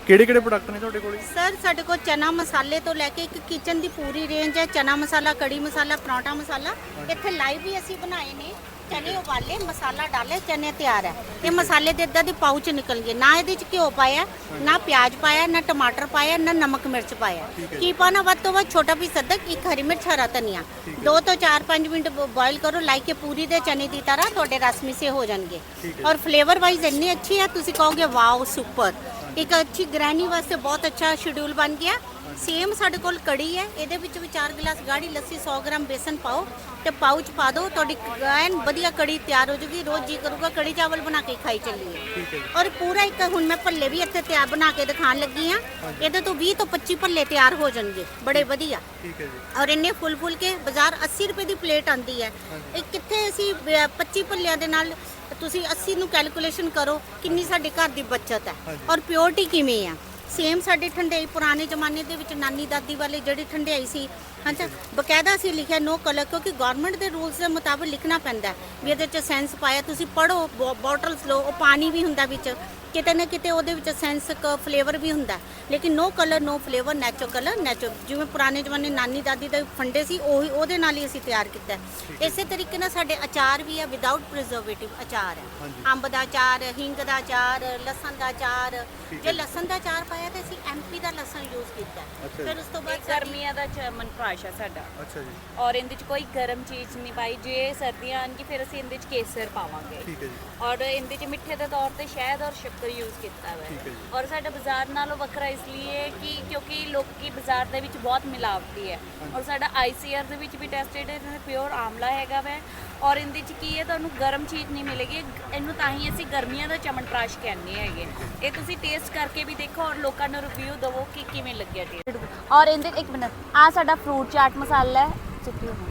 ਕਿਹੜੇ ਕਿਹੜੇ ਪ੍ਰੋਡਕਟ ਨੇ ਤੁਹਾਡੇ ਕੋਲ? ਸਰ ਸਾਡੇ ਕੋਲ ਚਨਾ ਮਸਾਲੇ ਤੋਂ ਲੈ ਕੇ ਇੱਕ ਕਿਚਨ ਦੀ ਪੂਰੀ ਰੇਂਜ ਹੈ। ਚਨਾ ਮਸਾਲਾ ਕੜੀ ਮਸਾਲਾ ਪਰੌਂਠਾ ਮਸਾਲਾ। ਇੱਥੇ ਲਾਈਵ ਵੀ ਅਸੀਂ ਬਣਾਏ ਨੇ। ਚਨੇ ਉਬਾਲੇ ਮਸਾਲਾ ਡਾਲੇ ਚਨੇ ਤਿਆਰ ਹੈ। ਇਹ ਮਸਾਲੇ ਦੇ ਇਦਾਂ ਦੇ ਪਾਊਚ ਨਿਕਲਣਗੇ ਨਾ ਇਹਦੇ ਚ ਘਿਓ ਪਾਇਆ ਨਾ ਪਿਆਜ਼ ਪਾਇਆ ਨਾ ਟਮਾਟਰ ਪਾਇਆ ਨਾ ਨਮਕ ਮਿਰਚ ਪਾਇਆ। ਕੀ ਪਾਣਾ ਵੱਧ ਤੋਂ ਵੱਧ ਛੋਟਾ ਪੀਸ ਅਦਰਕ ਇੱਕ ਹਰੀ ਮਿਰਚ ਹਰਾ ਧਨੀਆ। ਦੋ ਤੋਂ 4-5 ਮਿੰਟ ਬੋਇਲ ਕਰੋ। ਲਾਈਕ ਕੇ ਪੂਰੀ ਦੇ ਚਨੇ ਦੀ ਤਰ੍ਹਾਂ ਤੁਹਾਡੇ ਰਸਮੀ ਸੇ ਹੋ ਜਾਣਗੇ। ਔਰ ਫਲੇਵਰ ਵਾਈਜ਼ ਇੰਨੀ ਅੱਛੀ ਹੈ ਤੁਸੀਂ ਕਹੋਗੇ ਵਾਓ ਸੁਪਰ ਇੱਕ ਅੱਛੀ ਗ੍ਰੈਨੀ ਵਾਸਤੇ ਬਹੁਤ ਅੱਛਾ ਸ਼ਡਿਊਲ ਬਣ ਗਿਆ। ਸੇਮ ਸਾਡੇ ਕੋਲ ਕੜੀ ਹੈ ਇਹਦੇ ਵਿੱਚ ਵੀ 4 ਗਲਾਸ ਗਾੜੀ ਲੱਸੀ 100 ਗ੍ਰਾਮ ਬੇਸਨ ਪਾਓ ਤੇ ਪਾਊਚ ਪਾ ਦਿਓ ਤੁਹਾਡੀ ਐਨ ਵਧੀਆ ਕੜੀ ਤਿਆਰ ਹੋ ਜੂਗੀ। ਰੋਜ਼ ਜੀ ਕਰੂਗਾ ਕੜੀ ਚਾਵਲ ਬਣਾ ਕੇ ਖਾਈ ਚੱਲੀਏ ਔਰ ਪੂਰਾ ਇੱਕ ਹੁਣ ਮੈਂ ਭੱਲੇ ਵੀ ਇੱਥੇ ਤਿਆਰ ਬਣਾ ਕੇ ਦਿਖਾਣ ਲੱਗੀ ਆ ਇਹਦੇ ਤੋਂ 20 ਤੋਂ 25 ਭੱਲੇ ਤਿਆਰ ਹੋ ਜਾਣਗੇ ਬੜੇ ਵਧੀਆ। ਠੀਕ ਹੈ ਜੀ। ਔਰ ਇੰਨੇ ਫੁੱਲ ਫੁੱਲ ਕੇ ਬਾਜ਼ਾਰ 80 ਰੁਪਏ ਦੀ ਪਲੇਟ ਆਂਦੀ ਹੈ। ਇਹ ਕਿੱਥੇ ਅਸੀਂ ਬ- 25 ਭੱਲਿਆਂ ਦੇ ਨਾਲ ਤੁਸੀਂ 80 ਨੂੰ ਕੈਲਕੂਲੇਸ਼ਨ ਕਰੋ ਕਿੰਨੀ ਸਾਡੇ ਘਰ ਦੀ ਬਚਤ ਹੈ। ਔਰ ਪਿਓਰਟੀ ਕਿਵੇਂ ਆ? ਸੇਮ ਸਾਡੇ ਠੰਡਾਈ ਪੁਰਾਣੇ ਜ਼ਮਾਨੇ ਦੇ ਵਿੱਚ ਨਾਨੀ ਦਾਦੀ ਵਾਲੇ ਜਿਹੜੀ ਠੰਡਾਈ ਸੀ ਹਾਂਜੀ ਬਕਾਇਦਾ ਸੀ ਲਿਖਿਆ ਨੋ ਕਲਰ ਕਿਉਂਕਿ ਗਵਰਨਮੈਂਟ ਦੇ ਰੂਲਸ ਦੇ ਮੁਤਾਬਕ ਲਿਖਣਾ ਪੈਂਦਾ ਵੀ ਇਹਦੇ ਚ ਸੈਂਸ ਪਾਇਆ ਤੁਸੀਂ ਪੜੋ ਬੋਟਲਸ ਲਓ ਉਹ ਪਾਣੀ ਵੀ ਹੁੰਦਾ ਵਿੱਚ। ਕਿਤੇ ਨਾ ਕਿਤੇ ਉਹਦੇ ਵਿੱਚ ਸੈਂਸ ਫਲੇਵਰ ਵੀ ਹੁੰਦਾ ਹੈ। ਲੇਕਿਨ no colour no flavour natural colour natural ਜਿਵੇਂ ਪੁਰਾਣੇ ਜ਼ਮਾਨੇ ਨਾਨੀ ਦਾਦੀ ਦੇ ਫੰਡੇ ਸੀ ਉਹੀ ਉਹਦੇ ਨਾਲ ਹੀ ਅਸੀਂ ਤਿਆਰ ਕੀਤਾ ਹੈ। ਇਸੇ ਤਰੀਕੇ ਨਾਲ ਸਾਡੇ ਅਚਾਰ ਵੀ ਹੈ ਵਿਦਆਊਟ ਪ੍ਰੀਜ਼ਰਵੇਟਿਵ ਅਚਾਰ ਹੈ। ਅੰਬ ਦਾ ਅਚਾਰ ਹਿੰਗ ਦਾ ਅਚਾਰ ਲਸਣ ਦਾ ਅਚਾਰ। ਜੇ ਲਸਣ ਦਾ ਅਚਾਰ ਪਾਇਆ ਤਾਂ ਅਸੀਂ ਐਮਪੀ ਦਾ ਲਸਣ ਯੂਜ਼ ਕੀਤਾ ਹੈ। ਫਿਰ ਉਸ ਤੋਂ ਬਾਅਦ ਗਰਮੀਆਂ ਦਾ ਚਮਨ ਪ੍ਰਾਸ਼ ਆ ਸਾਡਾ। ਅੱਛਾ ਜੀ। ਔਰ ਇਹਦੇ ਚ ਕੋਈ ਗਰਮ ਚੀਜ਼ ਨਹੀਂ ਪਾਈ। ਜੇ ਸਰਦੀਆਂ ਆਣਗੀ ਫਿਰ ਅਸੀਂ ਇਹਦੇ ਚ ਕੇਸਰ ਪਾਵਾਂਗੇ। ਠੀਕ ਹੈ ਜੀ। ਔਰ ਇਹਦੇ ਚ ਮਿੱਠੇ ਦੇ ਤੌਰ ਤੇ ਸ਼ਹਿਦ ਔਰ ਸ਼ੱਕਰ ਯੂਜ਼ ਕੀਤਾ ਠੀਕ ਹੈ। ਹੈ ਜੀ। ਔਰ ਸਾਡਾ ਬਾਜ਼ਾਰ ਨਾਲੋਂ ਵੱਖਰਾ ਇਸ ਲਈ ਹੈ ਕਿ ਕਿਉਂਕਿ ਲੋਕੀ ਬਾਜ਼ਾਰ ਦੇ ਵਿੱਚ ਬਹੁਤ ਮਿਲਾਵਟੀ ਹੈ। ਔਰ ਸਾਡਾ ਆਈਸੀਆਰ ਦੇ ਵਿੱਚ ਵੀ ਟੈਸਟਡ ਹੈ ਇਹਦੇ ਪਿਓਰ ਆਮਲਾ ਹੈਗਾ ਵੈ। ਔਰ ਇਹਦੇ ਚ ਕੀ ਹੈ ਤੁਹਾਨੂੰ ਗਰਮ ਚੀਜ਼ ਨਹੀਂ ਮਿਲੇਗੀ। ਇਹਨੂੰ ਤਾਂ ਹੀ ਅਸੀਂ ਗਰਮੀਆਂ ਦਾ ਚਮਨ ਪ੍ਰਾਸ਼ ਕਹਿੰਦੇ ਹੈਗੇ। ਇਹ ਤੁਸੀਂ ਟੇਸਟ ਕਰਕੇ ਵੀ ਦੇਖੋ ਔਰ ਲੋਕਾਂ ਨੂੰ ਰਿਵਿਊ ਦਿਵੋ ਕਿ ਕਿਵੇਂ ਲੱਗਿਆ ਟੇਸਟ ਔਰ ਇਹਦੇ ਇੱਕ ਮਿੰਟ। ਆ ਸਾਡਾ ਫਰੂਟ ਚਾਟ ਮਸਾਲਾ ਹੈ। ਚੁੱਕੀ ਹੋਈ।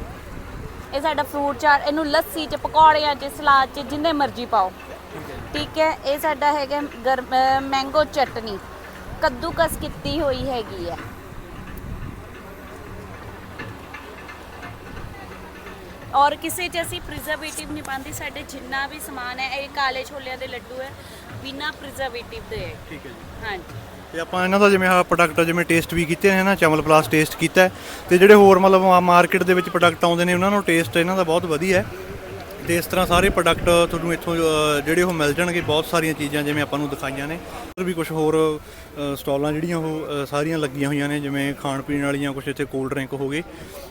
ਇਹ ਸਾਡਾ ਫਰੂਟ ਚਾਟ ਇਹਨੂੰ ਲੱਸੀ ਚ ਪਕੌੜਿਆਂ ਚ ਸਲਾਦ ਚ ਜਿੰਨੇ ਮਰਜ਼ੀ ਪਾਓ। ਠੀਕ ਹੈ ਇਹ ਸਾਡਾ ਹੈਗਾ ਗਰਮ ਮੈਂਗੋ ਚਟਨੀ। ਕੱਦੂਕਸ ਕੀਤੀ ਹੋਈ ਹੈਗੀ ਹੈ। ਔਰ ਕਿਸੇ 'ਚ ਅਸੀਂ ਪ੍ਰੀਜ਼ਰਵੇਟਿਵ ਨਹੀਂ ਪਾਉਂਦੇ ਸਾਡੇ ਜਿੰਨਾ ਵੀ ਸਮਾਨ ਹੈ ਇਹ ਕਾਲੇ ਛੋਲਿਆਂ ਦੇ ਲੱਡੂ ਹੈ ਬਿਨਾ ਪ੍ਰੀਜ਼ਰਵੇਟਿਵ ਦੇ। ਹੈ ਠੀਕ ਹੈ ਜੀ। ਹਾਂਜੀ। ਤੇ ਆਪਾਂ ਇਹਨਾਂ ਦਾ ਜਿਵੇਂ ਆਹ ਪ੍ਰੋਡਕਟ ਜਿਵੇਂ ਟੇਸਟ ਵੀ ਕੀਤੇ ਨੇ ਨਾ ਚਮਲ ਪਲਾਸ ਟੇਸਟ ਕੀਤਾ ਹੈ। ਤੇ ਜਿਹੜੇ ਹੋਰ ਮਤਲਬ ਮਾਰਕੀਟ ਦੇ ਵਿੱਚ ਪ੍ਰੋਡਕਟ ਆਉਂਦੇ ਨੇ ਉਹਨਾਂ ਨੂੰ ਟੇਸਟ ਇਹਨਾਂ ਦਾ ਬਹੁਤ ਵਧੀਆ ਹੈ। ਤੇ ਇਸ ਤਰ੍ਹਾਂ ਸਾਰੇ ਪ੍ਰੋਡਕਟ ਤੁਹਾਨੂੰ ਇੱਥੋਂ ਜਿਹੜੇ ਉਹ ਮਿਲ ਜਾਣਗੇ ਬਹੁਤ ਸਾਰੀਆਂ ਚੀਜ਼ਾਂ ਜਿਵੇਂ ਆਪਾਂ ਨੂੰ ਦਿਖਾਈਆਂ ਨੇ। ਹੋਰ ਵੀ ਕੁਝ ਹੋਰ ਅ, ਸਟਾਲਾਂ ਜਿਹੜੀਆਂ ਉਹ ਸਾਰੀਆਂ ਲੱਗੀਆਂ ਹੋਈਆਂ ਨੇ ਜਿਵੇਂ ਖਾਣ ਪੀਣ ਵਾਲੀਆਂ ਕੁਝ ਇੱਥੇ ਕੋਲਡ ਡਰਿੰਕ ਹੋ ਗਏ।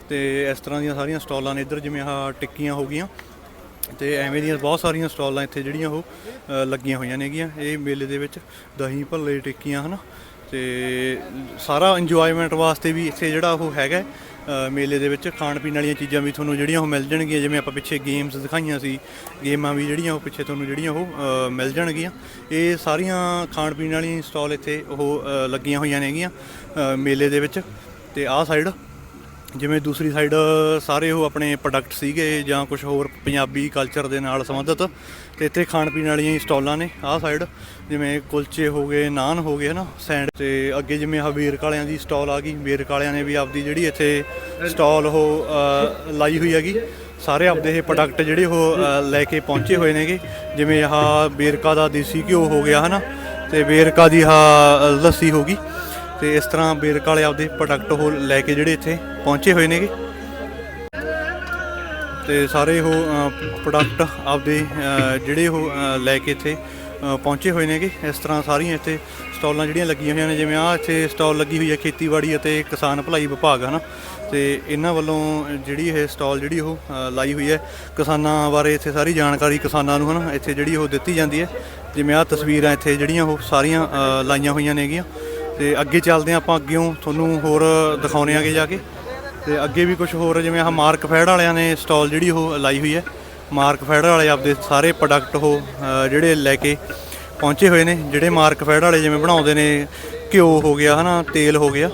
ਤੇ ਇਸ ਤਰ੍ਹਾਂ ਦੀਆਂ ਸਾਰੀਆਂ ਸਟਾਲਾਂ ਨੇ ਇੱਧਰ ਜਿਵੇਂ ਆਹ ਟਿੱਕੀਆਂ ਹੋ ਗਈਆਂ। ਤੇ ਐਵੇਂ ਦੀਆਂ ਬਹੁਤ ਸਾਰੀਆਂ ਸਟਾਲਾਂ ਇੱਥੇ ਜਿਹੜੀਆਂ ਉਹ ਲੱਗੀਆਂ ਹੋਈਆਂ ਨੇਗੀਆਂ। ਇਹ ਮੇਲੇ ਦੇ ਵਿੱਚ ਦਹੀਂ ਭੱਲੇ ਟਿੱਕੀਆਂ ਹਨਾ? ਤੇ ਸਾਰਾ ਇੰਜੋਇਮੈਂਟ ਵਾਸਤੇ ਵੀ ਇੱਥੇ ਜਿਹੜਾ ਉਹ ਹੈਗਾ। ਮੇਲੇ ਦੇ ਵਿੱਚ ਖਾਣ ਪੀਣ ਵਾਲੀਆਂ ਚੀਜ਼ਾਂ ਵੀ ਤੁਹਾਨੂੰ ਜਿਹੜੀਆਂ ਉਹ ਮਿਲ ਜਾਣਗੀਆਂ, ਜਿਵੇਂ ਆਪਾਂ ਪਿੱਛੇ ਗੇਮਸ ਦਿਖਾਈਆਂ ਸੀ, ਗੇਮਾਂ ਵੀ ਜਿਹੜੀਆਂ ਉਹ ਪਿੱਛੇ ਤੁਹਾਨੂੰ ਜਿਹੜੀਆਂ ਉਹ ਮਿਲ ਜਾਣਗੀਆਂ। ਇਹ ਸਾਰੀਆਂ ਖਾਣ ਪੀਣ ਵਾਲੀਆਂ ਸਟਾਲ ਇੱਥੇ ਉਹ ਲੱਗੀਆਂ ਹੋਈਆਂ ਨੇਗੀਆਂ ਮੇਲੇ ਦੇ ਵਿੱਚ। ਤੇ ਆਹ ਸਾਈਡ ਜਿਵੇਂ ਦੂਸਰੀ ਸਾਈਡ ਸਾਰੇ ਉਹ ਆਪਣੇ ਪ੍ਰੋਡਕਟ ਸੀਗੇ ਜਾਂ ਕੁਝ ਹੋਰ ਪੰਜਾਬੀ ਕਲਚਰ ਦੇ ਨਾਲ ਸੰਬੰਧਿਤ, ਤੇ ਇੱਥੇ ਖਾਣ ਪੀਣ ਵਾਲੀਆਂ ਹੀ ਸਟਾਲਾਂ ਨੇ ਆਹ ਸਾਈਡ ਜਿਵੇਂ ਕੁਲਚੇ ਹੋ ਗਏ, ਨਾਨ ਹੋ ਗਏ, ਹਨਾ ਸੈਂਡ ਤੇ ਅੱਗੇ ਜਿਵੇਂ ਆਹ ਵੇਰਕ ਵਾਲਿਆਂ ਦੀ ਸਟਾਲ ਆ ਗਈ, ਵੇਰਕ ਵਾਲਿਆਂ ਨੇ ਵੀ ਆਪਦੀ ਜਿਹੜੀ ਇੱਥੇ ਸਟਾਲ ਉਹ ਲਾਈ ਹੋਈ ਹੈਗੀ। ਸਾਰੇ ਆਪਦੇ ਇਹ ਪ੍ਰੋਡਕਟ ਜਿਹੜੇ ਉਹ ਲੈ ਕੇ ਪਹੁੰਚੇ ਹੋਏ ਨੇਗੇ, ਜਿਵੇਂ ਆਹ ਵੇਰਕਾ ਦਾ ਦੇਸੀ ਘਿਓ ਹੋ ਗਿਆ, ਹਨਾ, ਤੇ ਵੇਰਕਾ ਦੀ ਆਹ ਲੱਸੀ ਹੋ ਗਈ। ਤੇ ਇਸ ਤਰ੍ਹਾਂ ਬੇਰਕ ਵਾਲੇ ਆਪਦੇ ਪ੍ਰੋਡਕਟ ਉਹ ਲੈ ਕੇ ਜਿਹੜੇ ਇੱਥੇ ਪਹੁੰਚੇ ਹੋਏ ਨੇਗੇ। ਤੇ ਸਾਰੇ ਉਹ ਪ੍ਰੋਡਕਟ ਆਪਦੇ ਜਿਹੜੇ ਉਹ ਲੈ ਕੇ ਇੱਥੇ ਪਹੁੰਚੇ ਹੋਏ ਨੇਗੇ। ਇਸ ਤਰ੍ਹਾਂ ਸਾਰੀਆਂ ਇੱਥੇ ਸਟਾਲਾਂ ਜਿਹੜੀਆਂ ਲੱਗੀਆਂ ਹੋਈਆਂ ਨੇ, ਜਿਵੇਂ ਆਹ ਇੱਥੇ ਸਟਾਲ ਲੱਗੀ ਹੋਈ ਹੈ ਖੇਤੀਬਾੜੀ ਅਤੇ ਕਿਸਾਨ ਭਲਾਈ ਵਿਭਾਗ, ਹਨਾ? ਤੇ ਇਹਨਾਂ ਵੱਲੋਂ ਜਿਹੜੀ ਇਹ ਸਟਾਲ ਜਿਹੜੀ ਉਹ ਲਾਈ ਹੋਈ ਹੈ, ਕਿਸਾਨਾਂ ਬਾਰੇ ਇੱਥੇ ਸਾਰੀ ਜਾਣਕਾਰੀ ਕਿਸਾਨਾਂ ਨੂੰ, ਹਨਾ? ਇੱਥੇ ਜਿਹੜੀ ਉਹ ਦਿੱਤੀ ਜਾਂਦੀ ਹੈ। ਜਿਵੇਂ ਆਹ ਤਸਵੀਰਾਂ ਇੱਥੇ ਜਿਹੜੀਆਂ ਉਹ ਸਾਰੀਆਂ ਲਾਈਆਂ ਹੋਈਆਂ ਨੇਗੀਆਂ। ਤੇ ਅੱਗੇ ਚੱਲਦੇ ਹਾਂ ਆਪਾਂ ਅੱਗਿਓਂ, ਤੁਹਾਨੂੰ ਹੋਰ ਦਿਖਾਉਣੇ ਆਗੇ ਜਾ ਕੇ। ਤੇ ਅੱਗੇ ਵੀ ਕੁਝ ਹੋਰ, ਜਿਵੇਂ ਆਹ ਮਾਰਕ ਫੈਡ ਵਾਲਿਆਂ ਨੇ ਸਟਾਲ ਜਿਹੜੀ ਉਹ ਲਾਈ ਹੋਈ ਹੈ। ਮਾਰਕ ਫੈਡ ਵਾਲੇ ਆਪਦੇ ਸਾਰੇ ਪ੍ਰੋਡਕਟ ਉਹ ਜਿਹੜੇ ਲੈ ਕੇ ਪਹੁੰਚੇ ਹੋਏ ਨੇ, ਜਿਹੜੇ ਮਾਰਕ ਫੈਡ ਵਾਲੇ ਜਿਵੇਂ ਬਣਾਉਂਦੇ ਨੇ, ਘਿਓ ਹੋ ਗਿਆ, ਹਨਾ, ਤੇਲ ਹੋ ਗਿਆ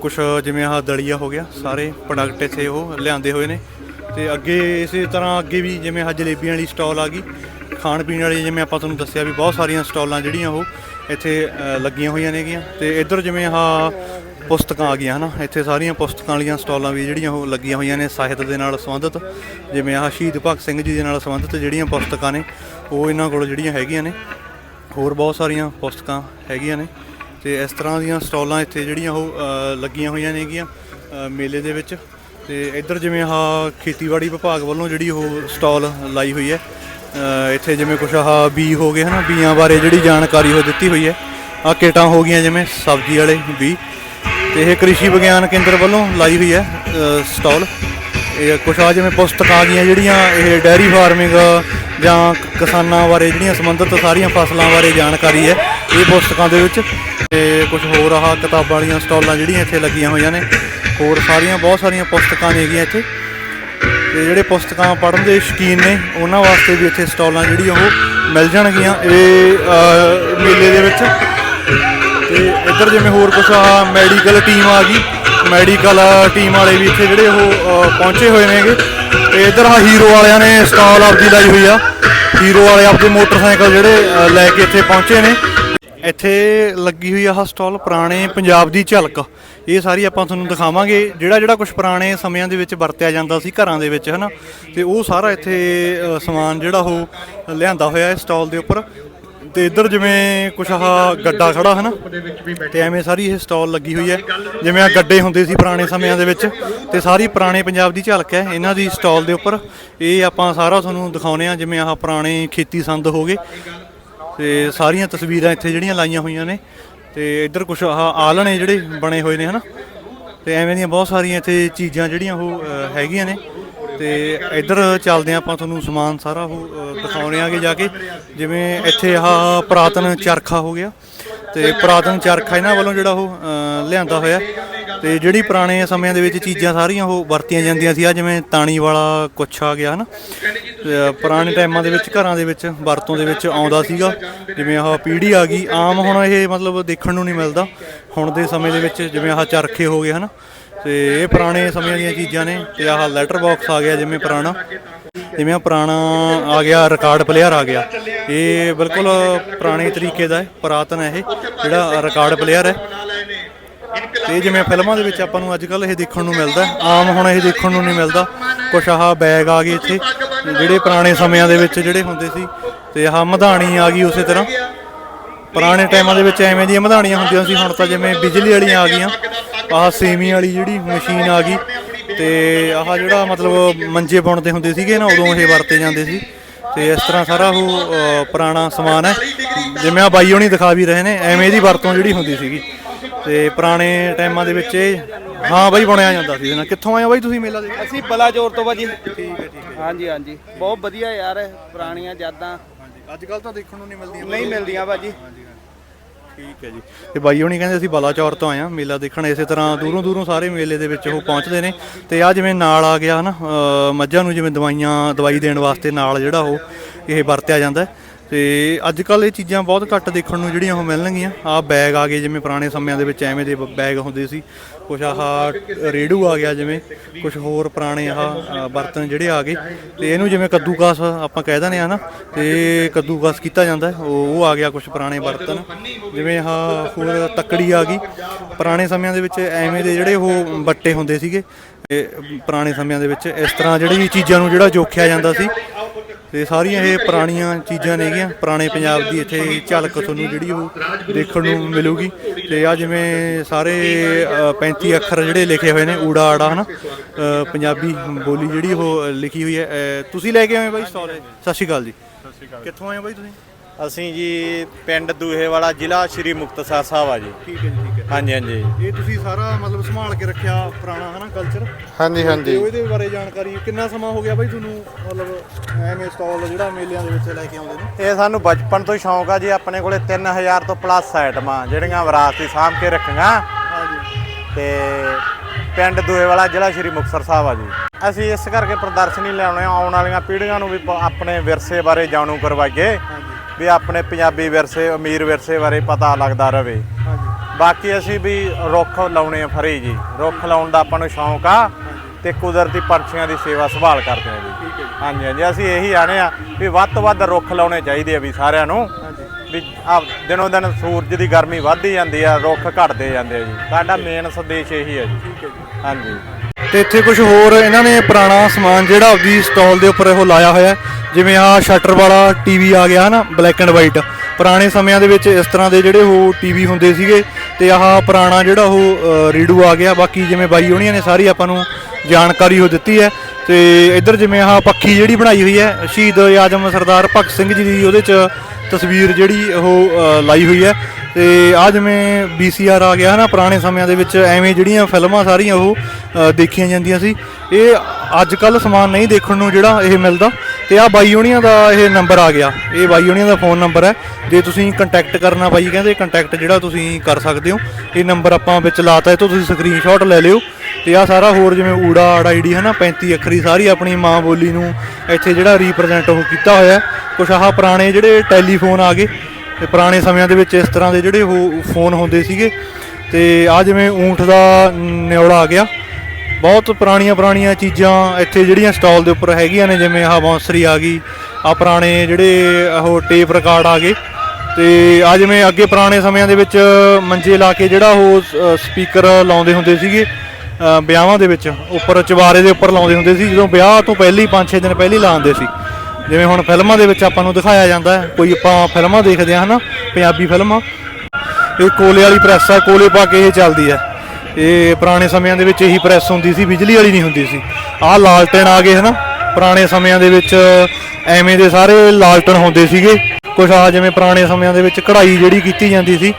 ਕੁਝ ਜਿਵੇਂ ਆਹ ਦਲੀਆ ਹੋ ਗਿਆ, ਸਾਰੇ ਪ੍ਰੋਡਕਟ ਇੱਥੇ ਉਹ ਲਿਆਂਦੇ ਹੋਏ ਨੇ। ਤੇ ਅੱਗੇ ਇਸੇ ਤਰ੍ਹਾਂ ਅੱਗੇ ਵੀ ਜਿਵੇਂ ਆਹ ਜਲੇਬੀਆਂ ਵਾਲੀ ਸਟਾਲ ਆ ਗਈ। ਖਾਣ ਪੀਣ ਵਾਲੀ ਜਿਵੇਂ ਆਪਾਂ ਤੁਹਾਨੂੰ ਦੱਸਿਆ ਵੀ ਬਹੁਤ ਸਾਰੀਆਂ ਸਟਾਲਾਂ ਜਿਹੜੀਆਂ ਉਹ ਇੱਥੇ ਅ, ਲੱਗੀਆਂ ਹੋਈਆਂ ਨੇਗੀਆਂ। ਤੇ ਇੱਧਰ ਜਿਵੇਂ ਆਹ ਪੁਸਤਕਾਂ ਆ ਗਈਆਂ ਹਨਾ? ਇੱਥੇ ਸਾਰੀਆਂ ਪੁਸਤਕਾਂ ਵਾਲੀਆਂ ਸਟਾਲਾਂ ਵੀ ਜਿਹੜੀਆਂ ਉਹ ਲੱਗੀਆਂ ਹੋਈਆਂ ਨੇ ਸਾਹਿਤ ਦੇ ਨਾਲ ਸੰਬੰਧਿਤ। ਜਿਵੇਂ ਆਹ ਸ਼ਹੀਦ ਭਗਤ ਸਿੰਘ ਜੀ ਦੇ ਨਾਲ ਸੰਬੰਧਿਤ ਜਿਹੜੀਆਂ ਪੁਸਤਕਾਂ ਨੇ ਉਹ ਇਹਨਾਂ ਕੋਲ ਜਿਹੜੀਆਂ ਹੈਗੀਆਂ ਨੇ। ਹੋਰ ਬਹੁਤ ਸਾਰੀਆਂ ਪੁਸਤਕਾਂ ਹੈਗੀਆਂ ਨੇ। ਤੇ ਇਸ ਤਰ੍ਹਾਂ ਦੀਆਂ ਸਟਾਲਾਂ ਇੱਥੇ ਜਿਹੜੀਆਂ ਉਹ ਅ, ਲੱਗੀਆਂ ਹੋਈਆਂ ਨੇਗੀਆਂ ਅ, ਮੇਲੇ ਦੇ ਵਿੱਚ। ਤੇ ਇੱਧਰ ਜਿਵੇਂ ਆਹ ਖੇਤੀਬਾੜੀ ਵਿਭਾਗ ਵੱਲੋਂ ਜਿਹੜੀ ਉਹ ਸਟਾਲ ਲਾਈ ਹੋਈ ਹੈ ਇੱਥੇ ਜਿਵੇਂ ਕੁਛ ਆਹ ਬੀ ਹੋ ਗਏ ਹਨਾ ਬੀਆਂ ਬਾਰੇ ਜਿਹੜੀ ਜਾਣਕਾਰੀ ਉਹ ਦਿੱਤੀ ਹੋਈ ਹੈ। ਆ ਕਿਟਾਂ ਹੋ ਗਈਆਂ ਜਿਵੇਂ ਸਬਜ਼ੀ ਵਾਲੇ ਬੀ। ਤੇ ਇਹ ਕ੍ਰਿਸ਼ੀ ਵਿਗਿਆਨ ਕੇਂਦਰ ਵੱਲੋਂ ਲਾਈ ਹੋਈ ਹੈ ਅ, ਸਟਾਲ। ਇਹ ਕੁਛ ਆ ਜਿਵੇਂ ਪੁਸਤਕਾਂ ਆ ਗਈਆਂ ਜਿਹੜੀਆਂ ਇਹ ਡੈਰੀ ਫਾਰਮਿੰਗ ਜਾਂ ਕਿਸਾਨਾਂ ਬਾਰੇ ਜਿਹੜੀਆਂ ਸੰਬੰਧਿਤ ਸਾਰੀਆਂ ਫਸਲਾਂ ਬਾਰੇ ਜਾਣਕਾਰੀ ਹੈ ਇਹ ਪੁਸਤਕਾਂ ਦੇ ਵਿੱਚ। ਤੇ ਕੁਝ ਹੋਰ ਆਹ ਕਿਤਾਬਾਂ ਵਾਲੀਆਂ ਸਟਾਲਾਂ ਜਿਹੜੀਆਂ ਇੱਥੇ ਲੱਗੀਆਂ ਹੋਈਆਂ ਨੇ ਹੋਰ ਸਾਰੀਆਂ ਬਹੁਤ ਸਾਰੀਆਂ ਪੁਸਤਕਾਂ ਨੇਗੀਆਂ ਇੱਥੇ। ਤੇ ਜਿਹੜੇ ਪੁਸਤਕਾਂ ਪੜ੍ਹਨ ਦੇ ਸ਼ੌਕੀਨ ਨੇ, ਉਹਨਾਂ ਵਾਸਤੇ ਵੀ ਇੱਥੇ ਸਟਾਲਾਂ ਜਿਹੜੀਆਂ ਉਹ ਮਿਲ ਜਾਣਗੀਆਂ ਇਹ ਮੇਲੇ ਦੇ ਵਿੱਚ। ਤੇ ਇੱਧਰ ਜਿਵੇਂ ਹੋਰ ਕੁਝ ਆ ਮੈਡੀਕਲ ਟੀਮ ਆ ਗਈ। ਮੈਡੀਕਲ ਟੀਮ ਵਾਲੇ ਵੀ ਇੱਥੇ ਜਿਹੜੇ ਉਹ ਪਹੁੰਚੇ ਹੋਏ ਨੇਗੇ ਤੇ ਇੱਧਰ ਆ ਹੀਰੋ ਵਾਲਿਆਂ ਨੇ ਸਟਾਲ ਆਪਦੀ ਲਾਈ ਹੋਈ ਆ। ਹੀਰੋ ਵਾਲੇ ਆਪਦੇ ਮੋਟਰਸਾਈਕਲ ਜਿਹੜੇ ਲੈ ਕੇ ਇੱਥੇ ਪਹੁੰਚੇ ਨੇ। ਇੱਥੇ ਲੱਗੀ ਹੋਈ ਆ ਸਟਾਲ ਪੁਰਾਣੇ ਪੰਜਾਬ ਦੀ ਝਲਕ। ਇਹ ਸਾਰੀ ਆਪਾਂ ਤੁਹਾਨੂੰ ਦਿਖਾਵਾਂਗੇ ਜਿਹੜਾ ਜਿਹੜਾ ਕੁਝ ਪੁਰਾਣੇ ਸਮਿਆਂ ਦੇ ਵਿੱਚ ਵਰਤਿਆ ਜਾਂਦਾ ਸੀ ਘਰਾਂ ਦੇ ਵਿੱਚ, ਹਨਾ? ਤੇ ਉਹ ਸਾਰਾ ਇੱਥੇ ਸਮਾਨ ਜਿਹੜਾ ਉਹ ਲਿਆਂਦਾ ਹੋਇਆ ਹੈ ਸਟਾਲ ਦੇ ਉੱਪਰ। ਤੇ ਇੱਧਰ ਜਿਵੇਂ ਕੁਛ ਆਹ ਗੱਡਾ ਖੜਾ ਹੈ ਨਾ ਤੇ ਐਵੇਂ ਸਾਰੀ ਇਹ ਸਟਾਲ ਲੱਗੀ ਹੋਈ ਹੈ। ਜਿਵੇਂ ਆ ਗੱਡੇ ਹੁੰਦੇ ਸੀ ਪੁਰਾਣੇ ਸਮਿਆਂ ਦੇ ਵਿੱਚ। ਤੇ ਸਾਰੀ ਪੁਰਾਣੇ ਪੰਜਾਬ ਦੀ ਝਲਕ ਹੈ ਇਹਨਾਂ ਦੀ ਸਟਾਲ ਦੇ ਉੱਪਰ। ਇਹ ਆਪਾਂ ਸਾਰਾ ਤੁਹਾਨੂੰ ਦਿਖਾਉਨੇ ਆ ਜਿਵੇਂ ਆਹ ਪੁਰਾਣੇ ਖੇਤੀ ਸੰਦ ਹੋ ਗਏ। ਤੇ ਸਾਰੀਆਂ ਤਸਵੀਰਾਂ ਇੱਥੇ ਜਿਹੜੀਆਂ ਲਾਈਆਂ ਹੋਈਆਂ ਨੇ। ਤੇ ਇੱਧਰ ਕੁਛ ਆਹ ਆਲਣੇ ਜਿਹੜੇ ਬਣੇ ਹੋਏ ਨੇ ਹਨਾ? ਤੇ ਐਵੇਂ ਦੀਆਂ ਬਹੁਤ ਸਾਰੀਆਂ ਇੱਥੇ ਚੀਜ਼ਾਂ ਜਿਹੜੀਆਂ ਉਹ ਅ, ਹੈਗੀਆਂ ਨੇ। ਤੇ ਇੱਧਰ ਚੱਲਦੇ ਹਾਂ ਆਪਾਂ ਤੁਹਾਨੂੰ ਸਮਾਨ ਸਾਰਾ ਉਹ ਅ, ਦਿਖਾਉਣੇ ਆਗੇ ਜਾ ਕੇ। ਜਿਵੇਂ ਇੱਥੇ ਆਹ ਪੁਰਾਤਨ ਚਰਖਾ ਹੋ ਗਿਆ। ਤੇ ਪੁਰਾਤਨ ਚਰਖਾ ਇਹਨਾਂ ਵੱਲੋਂ ਜਿਹੜਾ ਉਹ ਅ, ਲਿਆਂਦਾ ਹੋਇਆ। ਤੇ ਜਿਹੜੀ ਪੁਰਾਣੇ ਸਮਿਆਂ ਦੇ ਵਿੱਚ ਚੀਜ਼ਾਂ ਸਾਰੀਆਂ ਉਹ ਵਰਤੀਆਂ ਜਾਂਦੀਆਂ ਸੀ। ਆ ਜਿਵੇਂ ਤਾਣੀ ਵਾਲਾ ਕੁੱਛ ਆ ਗਿਆ ਹਨਾ? ਤੇ ਪੁਰਾਣੇ ਟਾਈਮਾਂ ਦੇ ਵਿੱਚ, ਘਰਾਂ ਦੇ ਵਿੱਚ, ਵਰਤੋਂ ਦੇ ਵਿੱਚ ਆਉਂਦਾ ਸੀਗਾ। ਜਿਵੇਂ ਆਹ ਪੀੜ੍ਹੀ ਆ ਗਈ, ਆਮ ਹੁਣ ਇਹ ਮਤਲਬ ਦੇਖਣ ਨੂੰ ਨਹੀਂ ਮਿਲਦਾ। ਹੁਣ ਦੇ ਸਮੇਂ ਦੇ ਵਿੱਚ ਜਿਵੇਂ ਆਹ ਚਰਖੇ ਹੋ ਗਏ, ਹਨਾ? ਤੇ ਇਹ ਪੁਰਾਣੇ ਸਮੇਂ ਦੀਆਂ ਚੀਜ਼ਾਂ ਨੇ ਤੇ ਆਹ ਲੈਟਰ ਬਾਕਸ ਆ ਗਿਆ ਜਿਵੇਂ ਪੁਰਾਣਾ। ਜਿਵੇਂ ਆਹ ਪੁਰਾਣਾ ਆ ਗਿਆ ਰਿਕਾਰਡ ਪਲੇਅਰ ਆ ਗਿਆ। ਇਹ ਬਿਲਕੁਲ ਪੁਰਾਣੇ ਤਰੀਕੇ ਦਾ ਹੈ, ਪੁਰਾਤਨ ਹੈ ਇਹ, ਜਿਹੜਾ ਰਿਕਾਰਡ ਪਲੇਅਰ ਹੈ। ਤੇ ਜਿਵੇਂ ਫਿਲਮਾਂ ਦੇ ਵਿੱਚ ਆਪਾਂ ਨੂੰ ਅੱਜ ਕੱਲ ਇਹ ਦੇਖਣ ਨੂੰ ਮਿਲਦਾ ਆਮ ਹੁਣ ਇਹ ਦੇਖਣ ਨੂੰ ਨਹੀਂ ਮਿਲਦਾ। ਕੁਛ ਆਹ ਬੈਗ ਆ ਗਏ ਇੱਥੇ, ਜਿਹੜੇ ਪੁਰਾਣੇ ਸਮਿਆਂ ਦੇ ਵਿੱਚ ਜਿਹੜੇ ਹੁੰਦੇ ਸੀ, ਤੇ ਆਹ ਮਧਾਣੀ ਆ ਗਈ ਉਸੇ ਤਰ੍ਹਾਂ। ਪੁਰਾਣੇ ਟਾਈਮਾਂ ਦੇ ਵਿੱਚ ਐਵੇਂ ਦੀਆਂ ਮਧਾਣੀਆਂ ਹੁੰਦੀਆਂ ਸੀ, ਹੁਣ ਤਾਂ ਜਿਵੇਂ ਬਿਜਲੀ ਵਾਲੀਆਂ ਆ ਗਈਆਂ। ਆਹ ਸੇਮੀ ਵਾਲੀ ਜਿਹੜੀ ਮਸ਼ੀਨ ਆ ਗਈ, ਤੇ ਆਹ ਜਿਹੜਾ ਮਤਲਬ ਮੰਜੇ ਬੁਣਦੇ ਹੁੰਦੇ ਸੀਗੇ ਨਾ, ਉਦੋਂ ਇਹ ਵਰਤੇ ਜਾਂਦੇ ਸੀ। ਤੇ ਇਸ ਤਰ੍ਹਾਂ ਸਾਰਾ ਉਹ ਪੁਰਾਣਾ ਸਮਾਨ ਹੈ। ਜਿਵੇਂ ਆ ਬਾਈ ਹੋਣੀ ਦਿਖਾ ਵੀ ਰਹੇ ਨੇ, ਐਵੇਂ ਦੀ ਵਰਤੋਂ ਜਿਹੜੀ ਹੁੰਦੀ ਸੀਗੀ। ਤੇ ਪੁਰਾਣੇ ਟਾਈਮਾਂ ਦੇ ਵਿੱਚ ਇਹ ਹਾਂ ਬਾਈ ਬਣਿਆ ਜਾਂਦਾ ਸੀ ਇਹਦੇ ਨਾਲ। ਕਿੱਥੋਂ ਆਏ ਹੋ ਬਾਈ ਤੁਸੀਂ ਮੇਲਾ ਦੇਖ ਅਸੀਂ ਬਲਾਚੌਰ ਤੋਂ ਭਾਜੀ ਠੀਕ ਹੈ ਠੀਕ ਹੈ ਹਾਂਜੀ ਹਾਂਜੀ। ਬਹੁਤ ਵਧੀਆ ਯਾਰ ਪੁਰਾਣੀਆਂ ਯਾਦਾਂ। ਅੱਜ ਕੱਲ ਤਾਂ ਦੇਖਣ ਨੂੰ ਨਹੀਂ ਮਿਲਦੀਆਂ ਨਹੀਂ ਮਿਲਦੀਆਂ ਭਾਜੀ ਠੀਕ ਹੈ ਜੀ। ਤੇ ਬਾਈ ਹੋਣੀ ਕਹਿੰਦੇ ਅਸੀਂ ਬਲਾਚੌਰ ਤੋਂ ਆਏ ਆ ਮੇਲਾ ਦੇਖਣ। ਇਸੇ ਤਰ੍ਹਾਂ ਦੂਰੋਂ ਦੂਰੋਂ ਸਾਰੇ ਮੇਲੇ ਦੇ ਵਿੱਚ ਉਹ ਪਹੁੰਚਦੇ ਨੇ। ਤੇ ਆ ਜਿਵੇਂ ਨਾਲ ਆ ਗਿਆ ਨਾ ਅ, ਮੱਝਾਂ ਨੂੰ ਜਿਵੇਂ ਦਵਾਈਆਂ ਦਵਾਈ ਦੇਣ ਵਾਸਤੇ ਨਾਲ ਜਿਹੜਾ ਉਹ ਇਹ ਵਰਤਿਆ ਜਾਂਦਾ ਹੈ। ਤੇ ਅੱਜ ਕੱਲ ਇਹ ਚੀਜ਼ਾਂ ਬਹੁਤ ਘੱਟ ਦੇਖਣ ਨੂੰ ਜਿਹੜੀਆਂ ਉਹ ਮਿਲਣਗੀਆਂ। ਆ ਬੈਗ ਆ ਗਏ, ਜਿਵੇਂ ਪੁਰਾਣੇ ਸਮਿਆਂ ਦੇ ਵਿੱਚ ਐਵੇਂ ਦੇ ਬੈਗ ਹੁੰਦੇ ਸੀ। ਕੁਛ ਆਹ ਰੇੜੂ ਆ ਗਿਆ, ਜਿਵੇਂ ਕੁਝ ਹੋਰ ਪੁਰਾਣੇ ਆਹ ਬਰਤਨ ਜਿਹੜੇ ਆ ਗਏ। ਤੇ ਇਹਨੂੰ ਜਿਵੇਂ ਕੱਦੂਕਾਸ ਆਪਾਂ ਕਹਿ ਦਿੰਦੇ ਆ ਨਾ, ਤੇ ਕੱਦੂਕਾਸ ਕੀਤਾ ਜਾਂਦਾ ਉਹ ਉਹ ਆ ਗਿਆ ਕੁਝ ਪੁਰਾਣੇ ਬਰਤਨ। ਜਿਵੇਂ ਆਹ ਹੋਰ ਤੱਕੜੀ ਆ ਗਈ। ਪੁਰਾਣੇ ਸਮਿਆਂ ਦੇ ਵਿੱਚ ਐਵੇਂ ਦੇ ਜਿਹੜੇ ਉਹ ਬੱਟੇ ਹੁੰਦੇ ਸੀਗੇ ਪੁਰਾਣੇ ਸਮਿਆਂ ਦੇ ਵਿੱਚ ਇਸ ਤਰ੍ਹਾਂ ਜਿਹੜੀ ਚੀਜ਼ਾਂ ਨੂੰ ਜਿਹੜਾ ਜੋਖਿਆ ਜਾਂਦਾ ਸੀ ਤੇ ਸਾਰੀਆਂ ਇਹ ਪੁਰਾਣੀਆਂ ਚੀਜ਼ਾਂ ਨੇਗੀਆਂ ਪੁਰਾਣੇ ਪੰਜਾਬ ਦੀ ਇੱਥੇ ਝਲਕ ਤੁਹਾਨੂੰ ਜਿਹੜੀ ਉਹ ਦੇਖਣ ਨੂੰ ਮਿਲੂਗੀ। ਤੇ ਆ ਜਿਵੇਂ ਸਾਰੇ ਅ, 35 ਅੱਖਰ ਜਿਹੜੇ ਲਿਖੇ ਹੋਏ ਨੇ ਊੜਾ ਆੜਾ ਹਨਾ? ਪੰਜਾਬੀ ਬੋਲੀ ਜਿਹੜੀ ਉਹ ਲਿਖੀ ਹੋਈ ਹੈ। ਤੁਸੀਂ ਲੈ ਕੇ ਆਏ ਬਾਈ ਸਟਾਲ ਸਤਿ ਸ਼੍ਰੀ ਅਕਾਲ ਜੀ। ਸਤਿ ਸ਼੍ਰੀ ਅਕਾਲ। ਕਿੱਥੋਂ ਆਏ ਹੋ ਬਾਈ ਤੁਸੀਂ? ਅਸੀਂ ਜੀ ਪਿੰਡ ਦੂਹੇ ਵਾਲਾ ਜ਼ਿਲ੍ਹਾ ਸ਼੍ਰੀ ਮੁਕਤਸਰ ਸਾਹਿਬ ਆ ਜੀ। ਠੀਕ ਹੈ ਜੀ ਠੀਕ ਹੈ। ਹਾਂਜੀ ਹਾਂਜੀ। ਇਹ ਤੁਸੀਂ ਸਾਰਾ ਮਤਲਬ ਸੰਭਾਲ ਕੇ ਰੱਖਿਆ ਪੁਰਾਣਾ ਹਨਾ ਕਲਚਰ ਹਾਂਜੀ ਤੇ ਉਹਦੇ ਬਾਰੇ ਜਾਣਕਾਰੀ ਕਿੰਨਾ ਸਮਾਂ ਹੋ ਗਿਆ ਬਾਈ ਤੁਹਾਨੂੰ ਮਤਲਬ ਐਵੇਂ ਸਟਾਲ ਜਿਹੜਾ ਮੇਲਿਆਂ ਦੇ ਵਿੱਚ ਲੈ ਕੇ ਆਉਂਦੇ ਨੇ? ਇਹ ਸਾਨੂੰ ਬਚਪਨ ਤੋਂ ਹੀ ਸ਼ੌਂਕ ਆ ਜੀ ਆਪਣੇ ਕੋਲੇ 3000 ਤੋਂ ਪਲੱਸ ਆਈਟਮਾਂ ਜਿਹੜੀਆਂ ਵਿਰਾਸਤੀ ਸਾਂਭ ਕੇ ਰੱਖੀਆਂ। ਹਾਂਜੀ। ਤੇ ਪਿੰਡ ਦੂਹੇ ਵਾਲਾ ਜ਼ਿਲ੍ਹਾ ਸ਼੍ਰੀ ਮੁਕਤਸਰ ਸਾਹਿਬ ਆ ਜੀ। ਅਸੀਂ ਇਸ ਕਰਕੇ ਪ੍ਰਦਰਸ਼ਨੀ ਲਿਆਉਣੇ ਆ ਆਉਣ ਵਾਲੀਆਂ ਪੀੜ੍ਹੀਆਂ ਨੂੰ ਵੀ ਪ- ਆਪਣੇ ਵਿਰਸੇ ਬਾਰੇ ਜਾਣੂ ਕਰਵਾਈਏ। ਵੀ ਆਪਣੇ ਪੰਜਾਬੀ ਵਿਰਸੇ ਅਮੀਰ ਵਿਰਸੇ ਬਾਰੇ ਪਤਾ ਲੱਗਦਾ ਰਵੇ। ਬਾਕੀ ਅਸੀਂ ਵੀ ਰੁੱਖ ਲਾਉਣੇ ਆ ਫਰੀ ਜੀ। ਰੁੱਖ ਲਾਉਣ ਦਾ ਆਪਾਂ ਨੂੰ ਸ਼ੌਂਕ ਆ ਤੇ ਕੁਦਰਤੀ ਪੰਛੀਆਂ ਦੀ ਸੇਵਾ ਸੰਭਾਲ ਕਰਦੇ ਆ ਜੀ। ਹਾਂਜੀ ਹਾਂਜੀ। ਅਸੀਂ ਇਹੀ ਆਣੇ ਆ ਵੀ ਵੱਧ ਤੋਂ ਵੱਧ ਰੁੱਖ ਲਾਉਣੇ ਚਾਹੀਦੇ ਆ ਵੀ ਸਾਰਿਆਂ ਨੂੰ। ਵੀ ਆ ਦਿਨੋਂ ਦਿਨ ਸੂਰਜ ਦੀ ਗਰਮੀ ਵੱਧਦੀ ਜਾਂਦੀ ਆ ਰੁੱਖ ਘਟਦੇ ਜਾਂਦੇ ਆ ਜੀ। ਸਾਡਾ ਮੇਨ ਸੰਦੇਸ਼ ਇਹੀ ਹੈ ਜੀ। ਹਾਂਜੀ। ਤੇ ਇੱਥੇ ਕੁਝ ਹੋਰ ਇਹਨਾਂ ਨੇ ਪੁਰਾਣਾ ਸਮਾਨ ਜਿਹੜਾ ਆਪਦੀ ਸਟਾਲ ਦੇ ਉੱਪਰ ਉਹ ਲਾਇਆ ਹੋਇਆ ਜਿਵੇਂ ਆਹ ਸ਼ਟਰ ਵਾਲਾ ਟੀਵੀ ਆ ਗਿਆ ਹਨਾ ਬਲੈਕ ਐਂਡ ਵਾਈਟ ਪੁਰਾਣੇ ਸਮਿਆਂ ਦੇ ਵਿੱਚ ਇਸ ਤਰ੍ਹਾਂ ਦੇ ਜਿਹੜੇ ਉਹ ਟੀਵੀ ਹੁੰਦੇ ਸੀਗੇ ਤੇ ਆਹ ਪੁਰਾਣਾ ਜਿਹੜਾ ਉਹ ਰੀਡੂ ਆ ਗਿਆ। ਬਾਕੀ ਜਿਵੇਂ ਬਾਈ ਹੋਣੀਆਂ ਨੇ ਸਾਰੀ ਆਪਾਂ ਨੂੰ ਜਾਣਕਾਰੀ ਉਹ ਦਿੱਤੀ ਹੈ। ਤੇ ਇੱਧਰ ਜਿਵੇਂ ਆਹ ਪੱਖੀ ਜਿਹੜੀ ਬਣਾਈ ਹੋਈ ਹੈ, ਸ਼ਹੀਦ ਆਜਮ ਸਰਦਾਰ ਭਗਤ ਸਿੰਘ ਜੀ ਦੀ, ਉਹਦੇ 'ਚ ਤਸਵੀਰ ਜਿਹੜੀ ਉਹ ਲਾਈ ਹੋਈ ਹੈ। ਤੇ ਆ ਜਿਵੇਂ VCR ਆ ਗਿਆ ਹਨਾ, ਪੁਰਾਣੇ ਸਮਿਆਂ ਦੇ ਵਿੱਚ ਐਵੇਂ ਜਿਹੜੀਆਂ ਫਿਲਮਾਂ ਸਾਰੀਆਂ ਉਹ ਦੇਖੀਆਂ ਜਾਂਦੀਆਂ ਸੀ। ਇਹ ਅੱਜ ਕੱਲ ਸਮਾਨ ਨਹੀਂ ਦੇਖਣ ਨੂੰ ਜਿਹੜਾ ਇਹ ਮਿਲਦਾ। ਤੇ ਆ ਬਾਈ ਹੋਣੀਆਂ ਦਾ ਇਹ ਨੰਬਰ ਆ ਗਿਆ। ਇਹ ਬਾਈ ਹੋਣੀਆਂ ਦਾ ਫੋਨ ਨੰਬਰ ਹੈ। ਜੇ ਤੁਸੀਂ ਕੰਟੈਕਟ ਕਰਨਾ ਬਾਈ, ਕਹਿੰਦੇ ਕੰਟੈਕਟ ਜਿਹੜਾ ਤੁਸੀਂ ਕਰ ਸਕਦੇ ਹੋ, ਇਹ ਨੰਬਰ ਆਪਾਂ ਵਿੱਚ ਲਾਤਾ ਇਹ ਤੋਂ ਤੁਸੀਂ ਸਕਰੀਨਸ਼ਾਟ ਲੈ ਲਿਓ। ਤੇ ਆ ਸਾਰਾ ਹੋਰ ਜਿਵੇਂ ਊੜਾ ਆੜਾ ਆਈਡੀ ਹੈ ਨਾ 35 ਅੱਖਰੀ ਸਾਰੀ ਆਪਣੀ ਮਾਂ ਬੋਲੀ ਨੂੰ ਇੱਥੇ ਜਿਹੜਾ ਰੀਪਰੈਜ਼ੈਂਟ ਉਹ ਕੀਤਾ ਹੋਇਆ। ਕੁਛ ਆਹ ਪੁਰਾਣੇ ਜਿਹੜੇ ਟੈਲੀਫੋਨ ਆ ਗਏ, ਤੇ ਪੁਰਾਣੇ ਸਮਿਆਂ ਦੇ ਵਿੱਚ ਇਸ ਤਰ੍ਹਾਂ ਦੇ ਜਿਹੜੇ ਉਹ ਫੋਨ ਹੁੰਦੇ ਸੀਗੇ। ਤੇ ਆ ਜਿਵੇਂ ਊਂਠ ਦਾ ਨਿਉਲਾ ਆ ਗਿਆ। ਬਹੁਤ ਪੁਰਾਣੀਆਂ ਪੁਰਾਣੀਆਂ ਚੀਜ਼ਾਂ ਇੱਥੇ ਜਿਹੜੀਆਂ ਸਟਾਲ ਦੇ ਉੱਪਰ ਹੈਗੀਆਂ ਨੇ, ਜਿਵੇਂ ਆਹ ਬਾਂਸਰੀ ਆ ਗਈ ਆ ਪੁਰਾਣੇ ਜਿਹੜੇ ਉਹ ਟੇਪ ਰਿਕਾਰਡ ਆ ਗਏ। ਤੇ ਆ ਜਿਵੇਂ ਅੱਗੇ ਪੁਰਾਣੇ ਸਮਿਆਂ ਦੇ ਵਿੱਚ ਮੰਜੇ ਲਾ ਕੇ ਜਿਹੜਾ ਉਹ ਸਪੀਕਰ ਲਾਉਂਦੇ ਹੁੰਦੇ ਸੀਗੇ। ਵਿਆਹਾਂ ਦੇ ਵਿੱਚ ਉੱਪਰ ਚਵਾਰੇ ਦੇ ਉੱਪਰ ਲਾਉਂਦੇ ਹੁੰਦੇ ਸੀ, ਜਦੋਂ ਵਿਆਹ ਤੋਂ ਪਹਿਲੀ 5-6 ਦਿਨ ਪਹਿਲੀ ਲਾਉਂਦੇ ਸੀ। ਜਿਵੇਂ ਹੁਣ ਫਿਲਮਾਂ ਦੇ ਵਿੱਚ ਆਪਾਂ ਨੂੰ ਦਿਖਾਇਆ ਜਾਂਦਾ ਹੈ, ਕੋਈ ਆਪਾਂ ਫਿਲਮਾਂ ਦੇਖਦੇ ਆ ਹਨਾ, ਪੰਜਾਬੀ ਫਿਲਮਾਂ। ਇਹ ਕੋਲੇ ਵਾਲੀ ਪ੍ਰੈਸ ਆ, ਕੋਲੇ ਪਾ ਕੇ ਇਹ ਚੱਲਦੀ ਹੈ। ਇਹ ਪੁਰਾਣੇ ਸਮਿਆਂ ਦੇ ਵਿੱਚ ਇਹੀ ਪ੍ਰੈਸ ਹੁੰਦੀ ਸੀ, ਬਿਜਲੀ ਵਾਲੀ ਨਹੀਂ ਹੁੰਦੀ ਸੀ। ਆਹ ਲਾਲਟਣ ਆ ਗਏ ਹਨਾ, ਪੁਰਾਣੇ ਸਮਿਆਂ ਦੇ ਵਿੱਚ ਐਵੇਂ ਦੇ ਸਾਰੇ ਲਾਲਟਣ ਹੁੰਦੇ ਸੀਗੇ। ਕੁਛ ਆ ਜਿਵੇਂ ਪੁਰਾਣੇ ਸਮਿਆਂ ਦੇ ਵਿੱਚ ਕਢਾਈ ਜਿਹੜੀ ਕੀਤੀ ਜਾਂਦੀ ਸੀ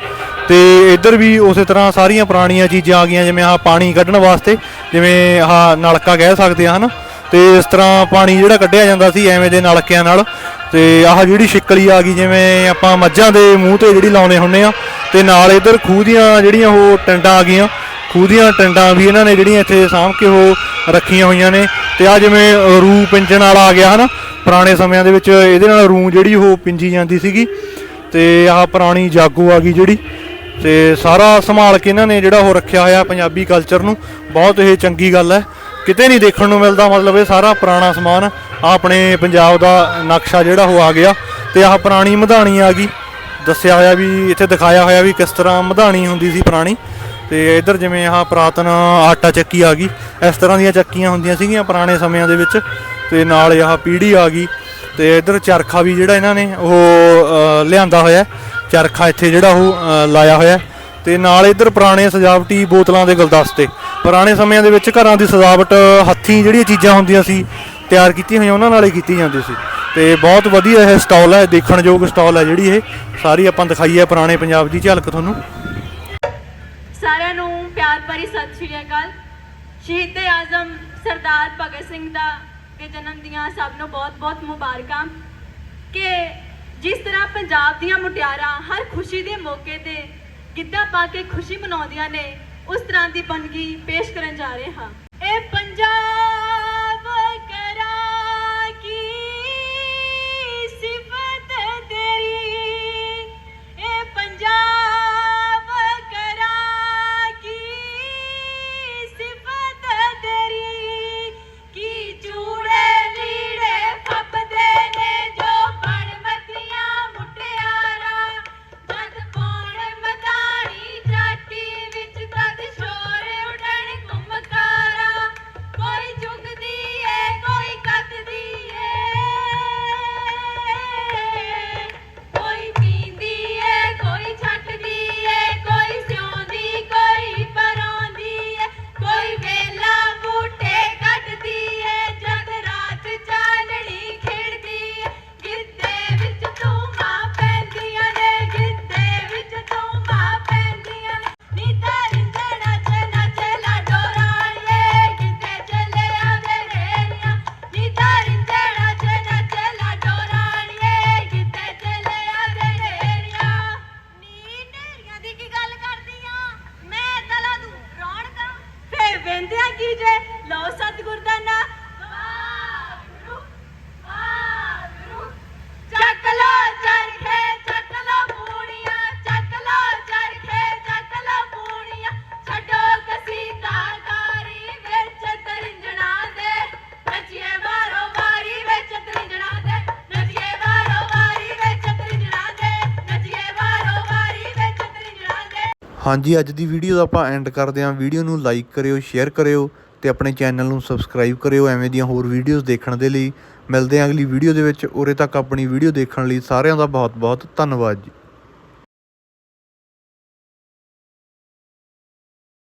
ਤੇ ਇੱਧਰ ਵੀ ਉਸੇ ਤਰ੍ਹਾਂ ਸਾਰੀਆਂ ਪੁਰਾਣੀਆਂ ਚੀਜ਼ਾਂ ਆ ਗਈਆਂ, ਜਿਵੇਂ ਆਹ ਪਾਣੀ ਕੱਢਣ ਵਾਸਤੇ, ਜਿਵੇਂ ਆਹ ਨਲਕਾ ਕਹਿ ਸਕਦੇ ਆ, ਹਨਾ? ਤੇ ਇਸ ਤਰ੍ਹਾਂ ਪਾਣੀ ਜਿਹੜਾ ਕੱਢਿਆ ਜਾਂਦਾ ਸੀ, ਐਵੇਂ ਦੇ ਨਲਕਿਆਂ ਨਾਲ, ਤੇ ਆਹ ਜਿਹੜੀ ਛਿੱਕਲੀ ਆ ਗਈ, ਜਿਵੇਂ ਆਪਾਂ ਮੱਝਾਂ ਦੇ ਮੂੰਹ ਤੇ ਜਿਹੜੀ ਲਾਉਣੇ ਹੁੰਨੇ ਆ, ਤੇ ਨਾਲ ਇੱਧਰ ਖੂਹ ਦੀਆਂ ਜਿਹੜੀਆਂ ਉਹ ਟੰਡਾਂ ਆ ਗਈਆਂ, ਖੂਹ ਦੀਆਂ ਟੰਡਾਂ ਵੀ ਇਹਨਾਂ ਨੇ ਜਿਹੜੀਆਂ ਇੱਥੇ ਸਾਂਭ ਕੇ ਉਹ ਰੱਖੀਆਂ ਹੋਈਆਂ ਨੇ, ਤੇ ਆ ਜਿਵੇਂ ਰੂ ਪਿੰਜਣ ਵਾਲਾ ਆ ਗਿਆ, ਹਨਾ? ਪੁਰਾਣੇ ਸਮਿਆਂ ਦੇ ਵਿੱਚ ਇਹਦੇ ਨਾਲ ਰੂ ਜਿਹੜੀ ਉਹ ਪਿੰਜੀ ਜਾਂਦੀ ਸੀਗੀ, ਤੇ ਆਹ ਪੁਰਾਣੀ ਜਾਗੋ ਆ ਗਈ ਜਿਹੜੀ ਤੇ ਸਾਰਾ ਸੰਭਾਲ ਕੇ ਇਹਨਾਂ ਨੇ ਜਿਹੜਾ ਉਹ ਰੱਖਿਆ ਹੋਇਆ ਪੰਜਾਬੀ ਕਲਚਰ ਨੂੰ, ਬਹੁਤ ਇਹ ਚੰਗੀ ਗੱਲ ਹੈ। ਕਿਤੇ ਨਹੀਂ ਦੇਖਣ ਨੂੰ ਮਿਲਦਾ, ਮਤਲਬ ਇਹ ਸਾਰਾ ਪੁਰਾਣਾ ਸਮਾਨ ਆ ਆਪਣੇ ਪੰਜਾਬ ਦਾ ਨਕਸ਼ਾ ਜਿਹੜਾ ਉਹ ਆ ਗਿਆ ਤੇ ਆਹ ਪੁਰਾਣੀ ਮਧਾਣੀ ਆ ਗਈ। ਦੱਸਿਆ ਹੋਇਆ ਵੀ, ਇੱਥੇ ਦਿਖਾਇਆ ਹੋਇਆ ਵੀ ਕਿਸ ਤਰ੍ਹਾਂ ਮਧਾਣੀ ਹੁੰਦੀ ਸੀ ਪੁਰਾਣੀ। ਤੇ ਇੱਧਰ ਜਿਵੇਂ ਆਹ ਪੁਰਾਤਨ ਆਟਾ ਚੱਕੀ ਆ ਗਈ, ਇਸ ਤਰ੍ਹਾਂ ਦੀਆਂ ਚੱਕੀਆਂ ਹੁੰਦੀਆਂ ਸੀਗੀਆਂ ਪੁਰਾਣੇ ਸਮਿਆਂ ਦੇ ਵਿੱਚ। ਤੇ ਨਾਲ ਆਹ ਪੀੜੀ ਆ ਗਈ। ਤੇ ਇੱਧਰ ਚਰਖਾ ਵੀ ਜਿਹੜਾ ਇਹਨਾਂ ਨੇ ਉਹ ਲਿਆਂਦਾ ਹੋਇਆ। ਚਰਖਾ ਇੱਥੇ ਜਿਹੜਾ ਉਹ ਲਾਇਆ ਹੋਇਆ ਤੇ ਨਾਲ ਇੱਧਰ ਪੁਰਾਣੇ ਸਜਾਵਟੀ ਬੋਤਲਾਂ ਦੇ ਗੁਲਦਸਤੇ। ਪੁਰਾਣੇ ਸਮਿਆਂ ਦੇ ਵਿੱਚ ਘਰਾਂ ਦੀ ਸਜਾਵਟ ਹੱਥੀਂ ਜਿਹੜੀਆਂ ਚੀਜ਼ਾਂ ਹੁੰਦੀਆਂ ਸੀ, ਤਿਆਰ ਕੀਤੀਆਂ ਹੋਈਆਂ, ਉਹਨਾਂ ਨਾਲ ਹੀ ਕੀਤੀ ਜਾਂਦੀ ਸੀ। ਤੇ ਬਹੁਤ ਵਧੀਆ ਇਹ ਸਟਾਲ ਹੈ, ਦੇਖਣਯੋਗ ਸਟਾਲ ਹੈ ਜਿਹੜੀ ਇਹ। ਸਾਰੀ ਆਪਾਂ ਦਿਖਾਈ ਹੈ ਪੁਰਾਣੇ ਪੰਜਾਬ ਦੀ ਝਲਕ ਤੁਹਾਨੂੰ। ਸਾਰਿਆਂ ਨੂੰ ਪਿਆਰ ਭਰੀ ਸਤਿ ਸ਼੍ਰੀ ਅਕਾਲ। ਸ਼ਹੀਦ ਆਜ਼ਮ ਸਰਦਾਰ ਭਗਤ ਸਿੰਘ ਦਾ ਦੇ ਜਨਮ ਦੀਆਂ ਸਭ ਨੂੰ ਬਹੁਤ-ਬਹੁਤ ਮੁਬਾਰਕਾਂ। ਕਿ ਜਿਸ ਤਰ੍ਹਾਂ ਪੰਜਾਬ ਦੀਆਂ ਮੁਟਿਆਰਾਂ ਹਰ ਖੁਸ਼ੀ ਦੇ ਮੌਕੇ ਤੇ ਗਿੱਧਾ ਪਾ ਕੇ ਖੁਸ਼ੀ ਮਨਾਉਂਦੀਆਂ ਨੇ, ਉਸ ਤਰ੍ਹਾਂ ਦੀ ਬੰਦਗੀ ਪੇਸ਼ ਕਰਨ ਜਾ ਰਹੇ ਹਾਂ। ਇਹ ਪੰਜਾਬ ਕਰਾ ਕੀ ਸਿਫਤ ਤੇਰੀ? ਇਹ ਪੰਜਾਬ ਹਾਂਜੀ, ਅੱਜ ਦੀ ਵੀਡੀਓ ਦਾ ਆਪਾਂ ਐਂਡ ਕਰਦੇ ਹਾਂ। ਵੀਡੀਓ ਨੂੰ ਲਾਈਕ ਕਰਿਓ ਸ਼ੇਅਰ ਕਰਿਓ ਤੇ ਆਪਣੇ ਚੈਨਲ ਨੂੰ ਸਬਸਕ੍ਰਾਈਬ ਕਰਿਓ ਐਵੇਂ ਦੀਆਂ ਹੋਰ ਵੀਡੀਓਜ਼ ਦੇਖਣ ਦੇ ਲਈ। ਮਿਲਦੇ ਹਾਂ ਅਗਲੀ ਵੀਡੀਓ ਦੇ ਵਿੱਚ। ਉਰੇ ਤੱਕ ਆਪਣੀ ਵੀਡੀਓ ਦੇਖਣ ਲਈ ਸਾਰਿਆਂ ਦਾ ਬਹੁਤ ਬਹੁਤ ਧੰਨਵਾਦ ਜੀ।